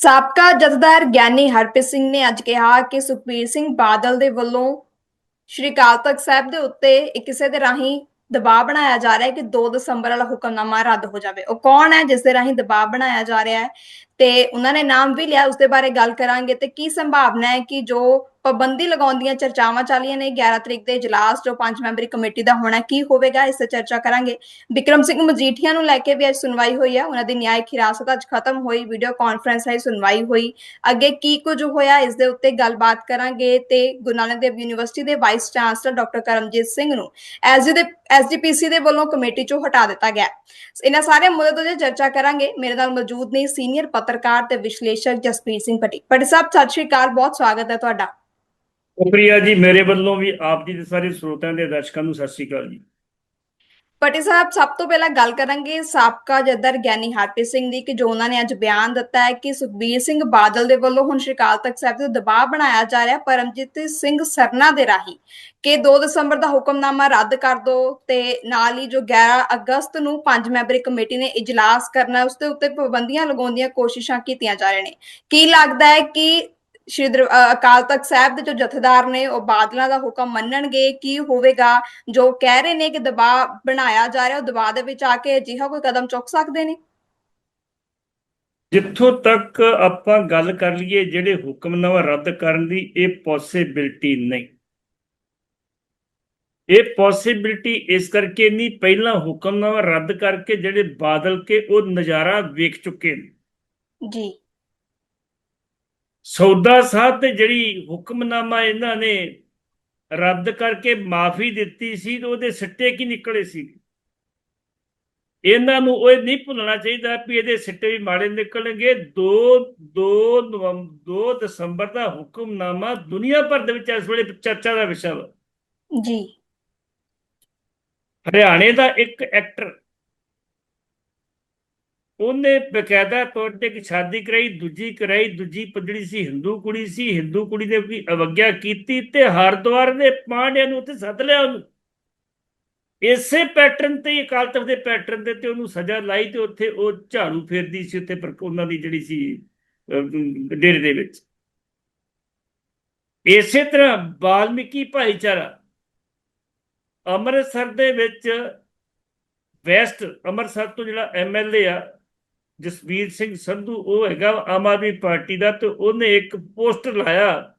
ਸਾਬਕਾ ਜਥੇਦਾਰ ਗਿਆਨੀ ਹਰਪ੍ਰੀਤ ਸਿੰਘ ਨੇ ਅੱਜ ਕਿਹਾ ਕਿ ਸੁਖਬੀਰ ਸਿੰਘ ਬਾਦਲ ਦੇ ਵੱਲੋਂ ਸ਼੍ਰੀ ਅਕਾਲ ਤਖਤ ਸਾਹਿਬ ਦੇ ਉੱਤੇ ਕਿਸੇ ਦੇ ਰਾਹੀਂ ਦਬਾਅ ਬਣਾਇਆ ਜਾ ਰਿਹਾ ਹੈ ਕਿ 2 ਦਸੰਬਰ ਵਾਲਾ ਹੁਕਮਨਾਮਾ ਰੱਦ ਹੋ ਜਾਵੇ। ਉਹ ਕੌਣ ਹੈ ਜਿਸ ਦੇ ਰਾਹੀਂ ਦਬਾਅ ਬਣਾਇਆ ਜਾ ਰਿਹਾ ਹੈ? ਤੇ ਉਹਨਾਂ ਨੇ ਨਾਮ ਵੀ ਲਿਆ, ਉਸ ਦੇ ਬਾਰੇ ਗੱਲ ਕਰਾਂਗੇ। ਤੇ ਕੀ ਸੰਭਾਵਨਾ ਹੈ ਕਿ ਜੋ ਪਾਬੰਦੀ ਲਗਾਉਣ ਦੀਆਂ ਚਰਚਾਵਾਂ ਚੱਲੀਆਂ ਨੇ। 11 ਤਰੀਕ ਦੇ ਇਜਲਾਸ ਜੋ ਪੰਜ ਮੈਂਬਰੀ ਕਮੇਟੀ ਦਾ ਹੋਣਾ ਕੀ ਹੋਵੇਗਾ, ਇਸ ਤੇ ਚਰਚਾ ਕਰਾਂਗੇ। ਵਿਕਰਮ ਸਿੰਘ ਮਜੀਠੀਆ ਨੂੰ ਲੈ ਕੇ ਵੀ ਅੱਜ ਸੁਣਵਾਈ ਹੋਈ ਹੈ ਉਹਨਾਂ ਦੀ ਨਿਆਇਕ ਹਿਰਾਸਤ ਅੱਜ ਖਤਮ ਹੋਈ, ਵੀਡੀਓ ਕਾਨਫਰੰਸ ਰਾਹੀਂ ਸੁਣਵਾਈ ਹੋਈ। ਅੱਗੇ ਕੀ ਕੁਝ ਹੋਇਆ, ਇਸ ਦੇ ਉੱਤੇ ਗੱਲਬਾਤ ਕਰਾਂਗੇ ਤੇ ਗੁਰੂ ਨਾਨਕ ਦੇਵ ਯੂਨੀਵਰਸਿਟੀ ਦੇ vice chancellor doctor Karamjit Singh ਨੂੰ। ਐਸਜੀ ਦੇ ਐਸਜੀਪੀਸੀ ਦੇ ਵੱਲੋਂ ਕਮੇਟੀ ਚੋਂ ਹਟਾ ਦਿੱਤਾ ਗਿਆ। ਇਹਨਾਂ ਸਾਰੇ ਮੁੱਦੇ ਤੋਂ ਜੇ ਚਰਚਾ ਕਰਾਂਗੇ, ਮੇਰੇ ਨਾਲ ਮੌਜੂਦ ਨੇ ਸੀਨੀਅਰ ਪੱਤਰਕਾਰ ਤੇ ਵਿਸ਼ਲੇਸ਼ਕ ਜਸਪੀਰ ਸਿੰਘ ਪੱਟੀ ਪੱਟੀ ਸਾਹਿਬ, ਸਤਿ ਸ਼੍ਰੀ ਅਕਾਲ, ਬਹੁਤ ਸਵਾਗਤ ਹੈ ਤੁਹਾਡਾ। ਸ਼ੁਕਰੀਆ ਜੀ, ਮੇਰੇ ਵੱਲੋਂ ਵੀ ਆਪ ਜੀ ਦੇ ਸਾਰੇ ਸਰੋਤਿਆਂ ਦੇ ਦਰਸ਼ਕਾਂ ਨੂੰ ਸਤਿ ਸ੍ਰੀ ਅਕਾਲ ਜੀ। ਪੱਟੀ ਸਾਹਿਬ ਸਭ ਤੋਂ ਪਹਿਲਾਂ ਗੱਲ ਕਰਾਂਗੇ ਸਾਬਕਾ ਜੱਦਰ ਗਿਆਨੀ ਹਰਪ੍ਰੀਤ ਸਿੰਘ ਦੀ ਕਿ ਜੋ ਉਹਨਾਂ ਨੇ ਅੱਜ ਬਿਆਨ ਦਿੱਤਾ ਹੈ ਕਿ ਸੁਖਬੀਰ ਸਿੰਘ ਬਾਦਲ ਦੇ ਵੱਲੋਂ ਹੁਣ ਸ਼੍ਰੀ ਤਖਤ ਸਾਹਿਬ ਤੇ ਦਬਾਅ ਬਣਾਇਆ ਜਾ ਰਿਹਾ ਪਰਮਜੀਤ ਸਿੰਘ ਸਰਨਾ ਦੇ ਰਾਹੀਂ ਕਿ 2 ਦਸੰਬਰ ਦਾ ਹੁਕਮਨਾਮਾ ਰੱਦ ਕਰ ਦਿਓ ਤੇ ਨਾਲ ਹੀ ਜੋ 11 ਅਗਸਤ ਨੂੰ ਪੰਜ ਮੈਂਬਰੀ ਕਮੇਟੀ ਨੇ ਇਜਲਾਸ ਕਰਨਾ ਹੈ, ਉਸ ਦੇ ਉੱਤੇ ਪਾਬੰਦੀਆਂ ਲਗਾਉਣ ਦੀਆਂ ਕੋਸ਼ਿਸ਼ਾਂ ਕੀਤੀਆਂ ਜਾ ਰਹੀਆਂ ਨੇ। ਕੀ ਲੱਗਦਾ ਹੈ ਕਿ ਸ਼੍ਰੀ ਅਕਾਲ ਤਖਤ ਸਾਹਿਬ ਦੇ ਜੋ ਜਥੇਦਾਰ ਨੇ ਉਹ ਬਾਦਲਾਂ ਦਾ ਹੁਕਮ ਮੰਨਣਗੇ ਕੀ ਹੋਵੇਗਾ? ਜੋ ਕਹਿ ਰਹੇ ਨੇ ਕਿ ਦਬਾਅ ਬਣਾਇਆ ਜਾ ਰਿਹਾ ਉਹ ਦਬਾਅ ਦੇ ਵਿੱਚ ਆ ਕੇ ਅਜਿਹਾ ਕੋਈ ਕਦਮ ਚੁੱਕ ਸਕਦੇ ਨੇ? ਜਿੱਥੋਂ ਤੱਕ ਆਪਾਂ ਗੱਲ ਕਰ ਲਈਏ ਜਿਹੜੇ ਹੁਕਮਨਾਮਾ ਰੱਦ ਕਰਨ ਦੀ ਇਹ ਪੋਸਿਬਿਲਟੀ ਨਹੀਂ। ਇਹ ਪੋਸਿਬਿਲਟੀ ਇਸ ਕਰਕੇ ਨਹੀਂ ਪਹਿਲਾਂ ਹੁਕਮਨਾਮਾ ਰੱਦ ਕਰਕੇ ਜਿਹੜੇ ਬਾਦਲ ਕੇ ਉਹ ਨਜ਼ਾਰਾ ਵੇਖ ਚੁੱਕੇ ਨੇ। ਜੀ। ਸੌਦਾ ਸਾਹਿਬ ਤੇ ਜਿਹੜੀ ਹੁਕਮਨਾਮਾ ਇਹਨਾਂ ਨੇ ਰੱਦ ਕਰਕੇ ਮਾਫੀ ਦਿੱਤੀ ਸੀ ਤੇ ਉਹਦੇ ਸਿੱਟੇ ਕੀ ਨਿਕਲੇ ਸੀ? ਇਹਨਾਂ ਨੂੰ ਉਹ ਨਹੀਂ ਭੁੱਲਣਾ ਚਾਹੀਦਾ ਵੀ ਇਹਦੇ ਸਿੱਟੇ ਵੀ ਮਾੜੇ ਨਿਕਲਣਗੇ। 2 2 ਨਵੰਬਰ 2 ਦਸੰਬਰ ਦਾ ਹੁਕਮਨਾਮਾ ਦੁਨੀਆ ਭਰ ਦੇ ਵਿੱਚ ਇਸ ਵੇਲੇ ਚਰਚਾ ਦਾ ਵਿਸ਼ਾ ਵਾ। ਜੀ। ਹਰਿਆਣੇ ਦਾ ਇੱਕ ਐਕਟਰ ਉਹਨੇ ਬਕਾਇਦਾ ਤੌਰ ਤੇ ਇੱਕ ਸ਼ਾਦੀ ਕਰਾਈ, ਦੂਜੀ ਕਰਾਈ, ਦੂਜੀ ਪੱਜੜੀ ਸੀ, ਹਿੰਦੂ ਕੁੜੀ ਸੀ, ਹਿੰਦੂ ਕੁੜੀ ਨੇ ਕੋਈ ਅਵਗਿਆ ਕੀਤੀ ਤੇ ਹਰਦੁਆਰ ਦੇ ਪਾਂਡਿਆਂ ਨੂੰ ਉੱਥੇ ਸੱਦ ਲਿਆ ਉਹਨੂੰ। ਇਸੇ ਪੈਟਰਨ ਤੇ ਅਕਾਲ ਤਖਤ ਦੇ ਪੈਟਰਨ ਤੇ ਤੇ ਉਹਨੂੰ ਸਜ਼ਾ ਲਾਈ ਤੇ ਉੱਥੇ ਉਹ ਝਾੜੂ ਫੇਰਦੀ ਸੀ ਉੱਥੇ ਪਰ ਉਹਨਾਂ ਦੀ ਜਿਹੜੀ ਸੀ ਡੇਰੇ ਦੇ ਵਿੱਚ। ਇਸੇ ਤਰ੍ਹਾਂ ਬਾਲਮੀਕੀ ਭਾਈਚਾਰਾ ਅੰਮ੍ਰਿਤਸਰ ਦੇ ਵਿੱਚ ਵੈਸਟ ਅੰਮ੍ਰਿਤਸਰ ਤੋਂ ਜਿਹੜਾ ਐਮਐਲਏ ਆ ਜਸਵੀਰ ਸਿੰਘ ਸੰਧੂ ਉਹ ਹੈਗਾ ਆਮ ਆਦਮੀ ਪਾਰਟੀ ਦਾ ਤੇ ਉਹਨੇ ਇੱਕ ਪੋਸਟਰ ਲਾਇਆ।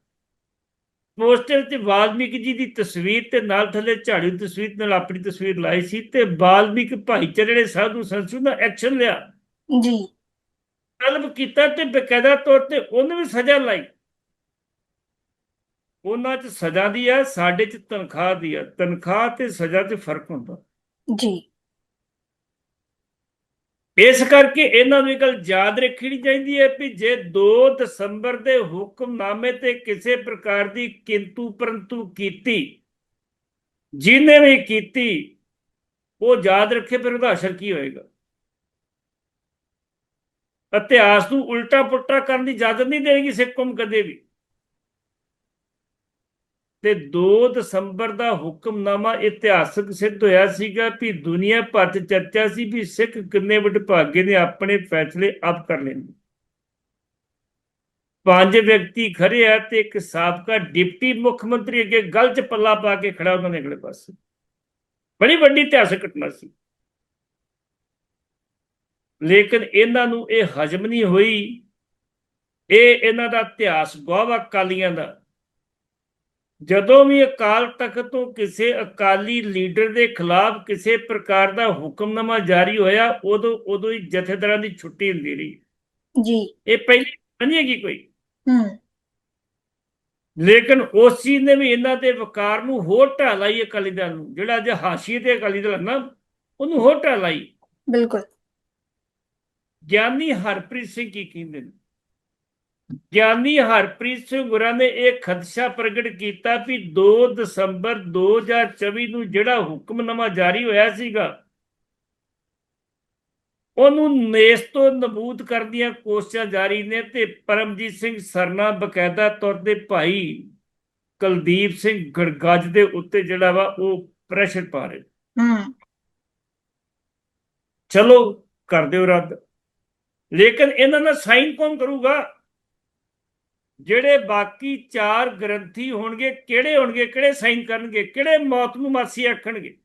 ਪੋਸਟਰ ਤੇ ਵਾਲਮੀਕ ਜੀ ਦੀ ਤਸਵੀਰ ਤੇ ਨਾਲ ਥੱਲੇ ਝਾੜੂ ਦੀ ਤਸਵੀਰ ਨਾਲ ਆਪਣੀ ਤਸਵੀਰ ਲਾਈ ਸੀ ਤੇ ਵਾਲਮੀਕ ਭਾਈਚਾਰੇ ਦੇ ਸਾਧੂ ਸੰਸੂ ਦਾ ਐਕਸ਼ਨ ਲਿਆ। ਜੀ। ਤਲਬ ਕੀਤਾ ਤੇ ਬਕਾਇਦਾ ਤੌਰ ਤੇ ਉਹਨੂੰ ਵੀ ਸਜ਼ਾ ਲਾਈ। ਉਹਨਾਂ 'ਚ ਸਜ਼ਾ ਦੀ ਆ ਸਾਡੇ 'ਚ ਤਨਖਾਹ ਦੀ ਆ। ਤਨਖਾਹ ਤੇ ਸਜ਼ਾ 'ਚ ਫ਼ਰਕ ਹੁੰਦਾ। ਜੀ। ਇਸ ਕਰਕੇ ਇਹਨਾਂ ਨੂੰ ਇਹ ਗੱਲ ਯਾਦ ਰੱਖਣੀ ਚਾਹੀਦੀ ਹੈ ਕਿ ਜੇ 2 ਦਸੰਬਰ ਦੇ ਹੁਕਮਨਾਮੇ ਤੇ ਕਿਸੇ ਪ੍ਰਕਾਰ ਦੀ ਕਿੰਤੂ ਪਰੰਤੂ ਕੀਤੀ, ਜਿਹਨੇ ਵੀ ਕੀਤੀ, ਉਹ ਯਾਦ ਰੱਖੇ, ਫਿਰ ਉਹਦਾ ਅਸਰ ਕੀ ਹੋਏਗਾ? ਇਤਿਹਾਸ ਨੂੰ ਉਲਟਾ ਪੁਲਟਾ ਕਰਨ ਦੀ ਇਜਾਜ਼ਤ ਨਹੀਂ ਦੇਣਗੇ ਸਿੱਖ ਕੌਮ ਕਦੇ ਵੀ। ਤੇ 2 ਦਸੰਬਰ ਦਾ ਹੁਕਮਨਾਮਾ ਇਤਿਹਾਸਕ ਸਿੱਧ ਹੋਇਆ ਸੀਗਾ ਵੀ ਦੁਨੀਆ ਭਰ 'ਚ ਚਰਚਾ ਸੀ ਵੀ ਸਿੱਖ ਕਿੰਨੇ ਵਡਭਾਗੇ ਨੇ ਆਪਣੇ ਫੈਸਲੇ ਆਪ ਕਰ ਲੈਣੇ ਪੰਜ ਵਿਅਕਤੀ ਖੜੇ ਆ ਤੇ ਇੱਕ ਸਾਬਕਾ ਡਿਪਟੀ ਮੁੱਖ ਮੰਤਰੀ ਅੱਗੇ ਗਲ 'ਚ ਪੱਲਾ ਪਾ ਕੇ ਖੜਾ ਉਹਨਾਂ ਦੇ ਅਗਲੇ ਪਾਸੇ। ਬੜੀ ਵੱਡੀ ਇਤਿਹਾਸਕ ਘਟਨਾ ਸੀ। ਲੇਕਿਨ ਇਹਨਾਂ ਨੂੰ ਇਹ ਹਜਮ ਨਹੀਂ ਹੋਈ। ਇਹ ਇਹਨਾਂ ਦਾ ਇਤਿਹਾਸ ਗਵਾਵਾ ਕਾਲੀਆਂ ਦਾ ਜਦੋਂ ਵੀ ਅਕਾਲ ਤਖਤ ਤੋਂ ਕਿਸੇ ਅਕਾਲੀ ਲੀਡਰ ਦੇ ਖਿਲਾਫ ਕਿਸੇ ਪ੍ਰਕਾਰ ਦਾ ਹੁਕਮਨਾਮਾ ਜਾਰੀ ਹੋਇਆ ਉਦੋਂ ਉਦੋਂ ਹੀ ਜਥੇਦਾਰਾਂ ਦੀ ਛੁੱਟੀ ਹੁੰਦੀ ਰਹੀ। ਜੀ। ਇਹ ਪਹਿਲੀ ਨਹੀਂ ਹੈਗੀ ਕੋਈ। ਹੂੰ। ਲੇਕਿਨ ਉਸ ਚੀਜ਼ ਨੇ ਵੀ ਇਹਨਾਂ ਦੇ ਵਕਾਰ ਨੂੰ ਹੋਰ ਢਾਹ ਲਾਈ ਅਕਾਲੀ ਦਲ ਨੂੰ ਜਿਹੜਾ ਅੱਜ ਹਾਸ਼ੀਏ ਤੇ ਅਕਾਲੀ ਦਲ ਨਾ ਉਹਨੂੰ ਹੋਰ ਢਾਹ ਲਾਈ। ਬਿਲਕੁਲ। ਗਿਆਨੀ ਹਰਪ੍ਰੀਤ ਸਿੰਘ ਕੀ ਕਹਿੰਦੇ ਨੇ? ਗਿਆਨੀ ਹਰਪ੍ਰੀਤ ਸਿੰਘ ਗੁਰਾਂ ਨੇ ਇਹ ਖਦਸ਼ਾ ਪ੍ਰਗਟ ਕੀਤਾ ਵੀ 2 ਦਸੰਬਰ 2024 ਨੂੰ ਜਿਹੜਾ ਹੁਕਮਨਾਮਾ ਜਾਰੀ ਹੋਇਆ ਸੀਗਾ ਉਹਨੂੰ ਨੇਸ ਤੋਂ ਨਬੂਦ ਕਰਨ ਦੀਆਂ ਕੋਸ਼ਿਸ਼ਾਂ ਜਾਰੀ ਨੇ ਤੇ ਪਰਮਜੀਤ ਸਿੰਘ ਸਰਨਾ ਬਕਾਇਦਾ ਤੌਰ ਤੇ ਭਾਈ ਕੁਲਦੀਪ ਸਿੰਘ ਗੜਗੱਜ ਦੇ ਉੱਤੇ ਜਿਹੜਾ ਵਾ ਉਹ ਪ੍ਰੈਸ਼ਰ ਪਾ ਰਹੇ ਹੂੰ। ਚਲੋ ਕਰ ਦਿਓ ਰੱਦ। ਲੇਕਿਨ ਇਹਨਾਂ ਦਾ ਸਾਈਨ ਕੌਣ ਕਰੂਗਾ? ਜਿਹੜੇ ਬਾਕੀ ਚਾਰ ਗ੍ਰੰਥੀ ਹੋਣਗੇ ਕਿਹੜੇ ਹੋਣਗੇ ਕਿਹੜੇ ਸਾਈਨ ਕਰਨਗੇ ਕਿਹੜੇ ਮੌਤ ਨੂੰ ਮਾਸੀ ਆਖਣਗੇ?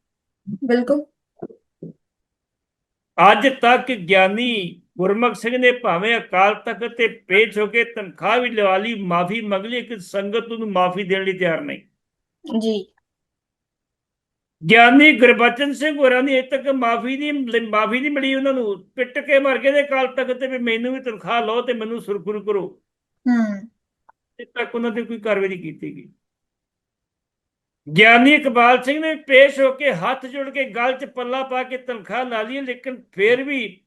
ਬਿਲਕੁਲ। ਅੱਜ ਤੱਕ ਗਿਆਨੀ ਗੁਰਮੁਖ ਸਿੰਘ ਨੇ ਭਾਵੇਂ ਅਕਾਲ ਤਖਤ ਤੇ ਪੇਸ਼ ਹੋ ਕੇ ਤਨਖਾਹ ਵੀ ਲਵਾ ਲਈ ਮਾਫੀ ਮੰਗ ਲਈ ਕਿ ਸੰਗਤ ਨੂੰ ਮਾਫੀ ਦੇਣ ਲਈ ਤਿਆਰ ਨਹੀਂ। ਜੀ। ਗਿਆਨੀ ਗੁਰਬਚਨ ਸਿੰਘ ਹੋਰਾਂ ਦੀ ਅਜੇ ਤੱਕ ਮਾਫੀ ਨਹੀਂ ਮਾਫੀ ਨਹੀਂ ਮਿਲੀ ਉਹਨਾਂ ਨੂੰ। ਪਿੱਟ ਕੇ ਮਰ ਗਏ ਦੇ ਅਕਾਲ ਤਖਤ ਤੇ ਵੀ ਮੈਨੂੰ ਵੀ ਤਨਖਾਹ ਲਓ ਤੇ ਮੈਨੂੰ ਸੁਰਖੁਰ ਕਰੋ। ਹੂੰ। ਅਜੇ ਤੱਕ ਉਹਨਾਂ ਤੇ ਕੋਈ ਕਾਰਵਾਈ ਨਹੀਂ ਕੀਤੀ ਗਈ। ਗਿਆਨੀ ਇਕਬਾਲ ਸਿੰਘ ਨੇ ਪੇਸ਼ ਹੋ ਕੇ ਹੱਥ ਜੋੜ ਕੇ ਗਲ 'ਚ ਪੱਲਾ ਪਾ ਕੇ ਤਨਖਾਹ ਲਾ ਲਈ ਲੇਕਿਨ ਫਿਰ ਵੀ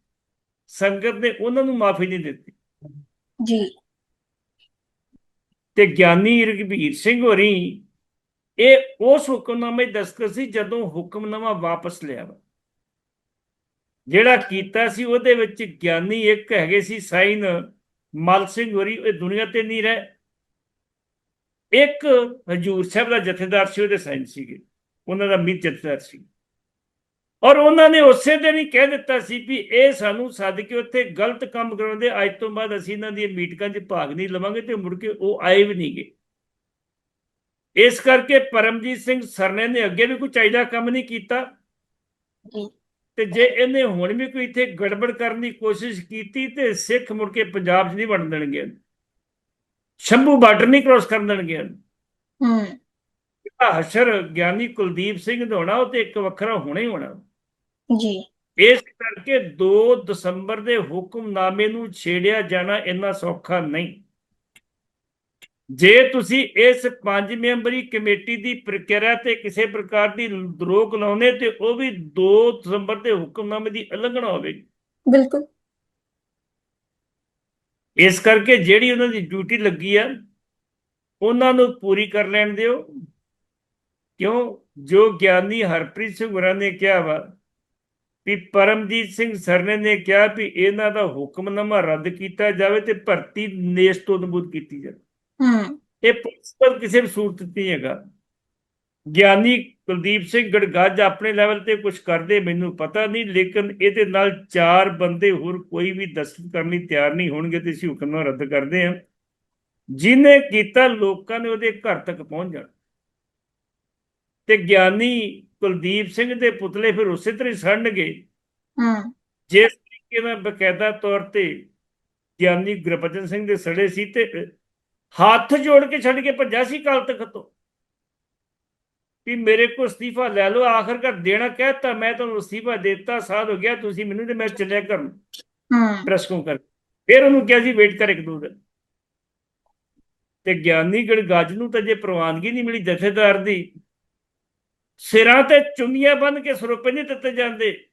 ਸੰਗਤ ਨੇ ਉਹਨਾਂ ਨੂੰ ਮਾਫੀ ਨਹੀਂ ਦਿੱਤੀ। ਜੀ। ਤੇ ਗਿਆਨੀ ਰਘਬੀਰ ਸਿੰਘ ਹੋਰੀ ਇਹ ਉਸ ਹੁਕਮਨਾਮੇ ਦਸਤਖਤ ਸੀ ਜਦੋਂ ਹੁਕਮਨਾਮਾ ਵਾਪਸ ਲਿਆ ਵਾ। ਜਿਹੜਾ ਕੀਤਾ ਸੀ ਉਹਦੇ ਵਿੱਚ ਗਿਆਨੀ ਇੱਕ ਹੈਗੇ ਸੀ ਸਾਈਨ ਮਲ ਸਿੰਘ ਹੋਰੀ ਇਹ ਦੁਨੀਆ ਤੇ ਨਹੀਂ ਰਹੇ। ਇੱਕ ਹਜੂਰ ਸਾਹਿਬ ਦਾ ਜਥੇਦਾਰ ਸੀ ਉਹਦੇ ਸਾਈਨ ਸੀਗੇ। ਉਹਨਾਂ ਦਾ ਮੀਤ ਜਥੇਦਾਰ ਸੀ। ਔਰ ਉਹਨਾਂ ਨੇ ਉਸੇ ਦਿਨ ਹੀ ਕਹਿ ਦਿੱਤਾ ਸੀ ਵੀ ਇਹ ਸਾਨੂੰ ਸੱਦ ਕੇ ਉੱਥੇ ਗਲਤ ਕੰਮ ਕਰਾਉਂਦੇ ਅੱਜ ਤੋਂ ਬਾਅਦ ਅਸੀਂ ਇਹਨਾਂ ਦੀਆਂ ਮੀਟਿੰਗਾਂ 'ਚ ਭਾਗ ਨਹੀਂ ਲਵਾਂਗੇ ਤੇ ਮੁੜ ਕੇ ਉਹ ਆਏ ਵੀ ਨਹੀਂਗੇ। ਇਸ ਕਰਕੇ ਪਰਮਜੀਤ ਸਿੰਘ ਸਰਨੇ ਨੇ ਅੱਗੇ ਵੀ ਕੋਈ ਚਾਹੀਦਾ ਕੰਮ ਨਹੀਂ ਕੀਤਾ। ਤੇ ਜੇ ਇਹਨੇ ਹੁਣ ਵੀ ਕੋਈ ਇੱਥੇ ਗੜਬੜ ਕਰਨ ਦੀ ਕੋਸ਼ਿਸ਼ ਕੀਤੀ ਤੇ ਸਿੱਖ ਮੁੜ ਕੇ ਪੰਜਾਬ 'ਚ ਨਹੀਂ ਵੜ ਦੇਣਗੇ। ਸ਼ੰਭੂ ਬਾਰਡਰ ਨਹੀਂ ਕ੍ਰੋਸ ਕਰਨ ਦੇਣਗੇ। ਹੂੰ। ਹਸ਼ਰ ਗਿਆਨੀ ਕੁਲਦੀਪ ਸਿੰਘ ਹੋਣਾ ਉਹ ਤੇ ਇੱਕ ਵੱਖਰਾ ਹੋਣਾ ਹੀ ਹੋਣਾ। ਜੀ। ਇਸ ਕਰਕੇ 2 ਦਸੰਬਰ ਦੇ ਹੁਕਮਨਾਮੇ ਨੂੰ ਛੇੜਿਆ ਜਾਣਾ ਇੰਨਾ ਸੌਖਾ ਨਹੀਂ। ਜੇ ਤੁਸੀਂ ਇਸ ਪੰਜ ਮੈਂਬਰੀ ਕਮੇਟੀ ਦੀ ਪ੍ਰਕਿਰਿਆ ਤੇ ਕਿਸੇ ਪ੍ਰਕਾਰ ਦੀ ਰੋਕ ਲਾਉਨੇ ਤੇ ਉਹ ਵੀ 2 ਦਸੰਬਰ ਦੇ ਹੁਕਮਨਾਮੇ ਦੀ ਉਲੰਘਣਾ ਹੋਵੇਗੀ। ਬਿਲਕੁਲ। ਇਸ ਕਰਕੇ ਜਿਹੜੀ ਉਹਨਾਂ ਦੀ ਡਿਊਟੀ ਲੱਗੀ ਆ ਉਹਨਾਂ ਨੂੰ ਪੂਰੀ ਕਰ ਲੈਣ ਦਿਓ। ਕਿਉਂ? ਜੋ ਗਿਆਨੀ ਹਰਪ੍ਰੀਤ ਸਿੰਘ ਹੋਰਾਂ ਨੇ ਕਿਹਾ ਵਾ ਵੀ ਪਰਮਜੀਤ ਸਿੰਘ ਸਰਨੇ ਨੇ ਕਿਹਾ ਵੀ ਇਹਨਾਂ ਦਾ ਹੁਕਮਨਾਮਾ ਰੱਦ ਕੀਤਾ ਜਾਵੇ ਤੇ ਭਰਤੀ ਨੇਸ ਤੋਂ ਨਬੂਦ ਕੀਤੀ ਜਾਵੇ। ਹੂੰ। ਇਹ ਪ੍ਰਿੰਸੀਪਲ ਕਿਸੇ ਵੀ ਸੂਰਤ ਨਹੀਂ ਹੈਗਾ। ਗਿਆਨੀ ਕੁਲਦੀਪ ਸਿੰਘ ਗੜਗੱਜ ਆਪਣੇ ਲੈਵਲ ਤੇ ਕੁਝ ਕਰਦੇ ਮੈਨੂੰ ਪਤਾ ਨਹੀਂ ਲੇਕਿਨ ਇਹਦੇ ਨਾਲ ਚਾਰ ਬੰਦੇ ਹੋਰ ਕੋਈ ਵੀ ਦਸਤਖਤ ਕਰਨ ਲਈ ਤਿਆਰ ਨਹੀਂ ਹੋਣਗੇ ਤੇ ਅਸੀਂ ਹੁਕਮਨਾਮਾ ਰੱਦ ਕਰਦੇ ਹਾਂ। ਜਿਹਨੇ ਕੀਤਾ ਲੋਕਾਂ ਨੇ ਉਹਦੇ ਘਰ ਤੱਕ ਪਹੁੰਚ ਜਾਣਾ। ਤੇ ਗਿਆਨੀ ਕੁਲਦੀਪ ਸਿੰਘ ਦੇ ਪੁਤਲੇ ਫਿਰ ਉਸੇ ਤਰ੍ਹਾਂ ਸੜਨਗੇ। ਹੂੰ। ਜਿਸ ਤਰੀਕੇ ਨਾਲ ਬਕਾਇਦਾ ਤੌਰ ਤੇ ਗਿਆਨੀ ਗੁਰਬਚਨ ਸਿੰਘ ਦੇ ਸੜੇ ਸੀ ਤੇ ਹੱਥ ਜੋੜ ਕੇ ਛੱਡ ਕੇ ਭੱਜਾ ਸੀ ਕੱਲ ਤੱਕ ਤੋਂ। ਵੀ ਮੇਰੇ ਕੋਲ ਅਸਤੀਫਾ ਲੈ ਲਓ ਆਖਰਕਾਰ ਦੇਣਾ ਕਹਿਤਾ ਮੈਂ ਤੁਹਾਨੂੰ ਅਸਤੀਫਾ ਦਿੱਤਾ ਸਾਧ ਹੋ ਗਿਆ ਤੁਸੀਂ ਮੈਨੂੰ ਤੇ ਮੈਂ ਚੱਲਿਆ ਕਰਨ ਹੂੰ। ਪ੍ਰੈਸ ਕੋ ਕਰ। ਫਿਰ ਉਹਨੂੰ ਕਿਹਾ ਸੀ ਵੇਟ ਕਰ ਇੱਕ ਦੋ ਦਿਨ। ਤੇ ਗਿਆਨੀ ਗੜਗੱਜ ਨੂੰ ਤਾਂ ਜੇ ਪ੍ਰਵਾਨਗੀ ਨਹੀਂ ਮਿਲੀ ਜਥੇਦਾਰ ਦੀ ਸਿਰਾਂ ਤੇ ਚੁੰਨੀਆਂ ਬੰਨ ਕੇ ਸਰੂਪੇ ਨਹੀਂ ਦਿੱਤੇ ਜਾਂਦੇ।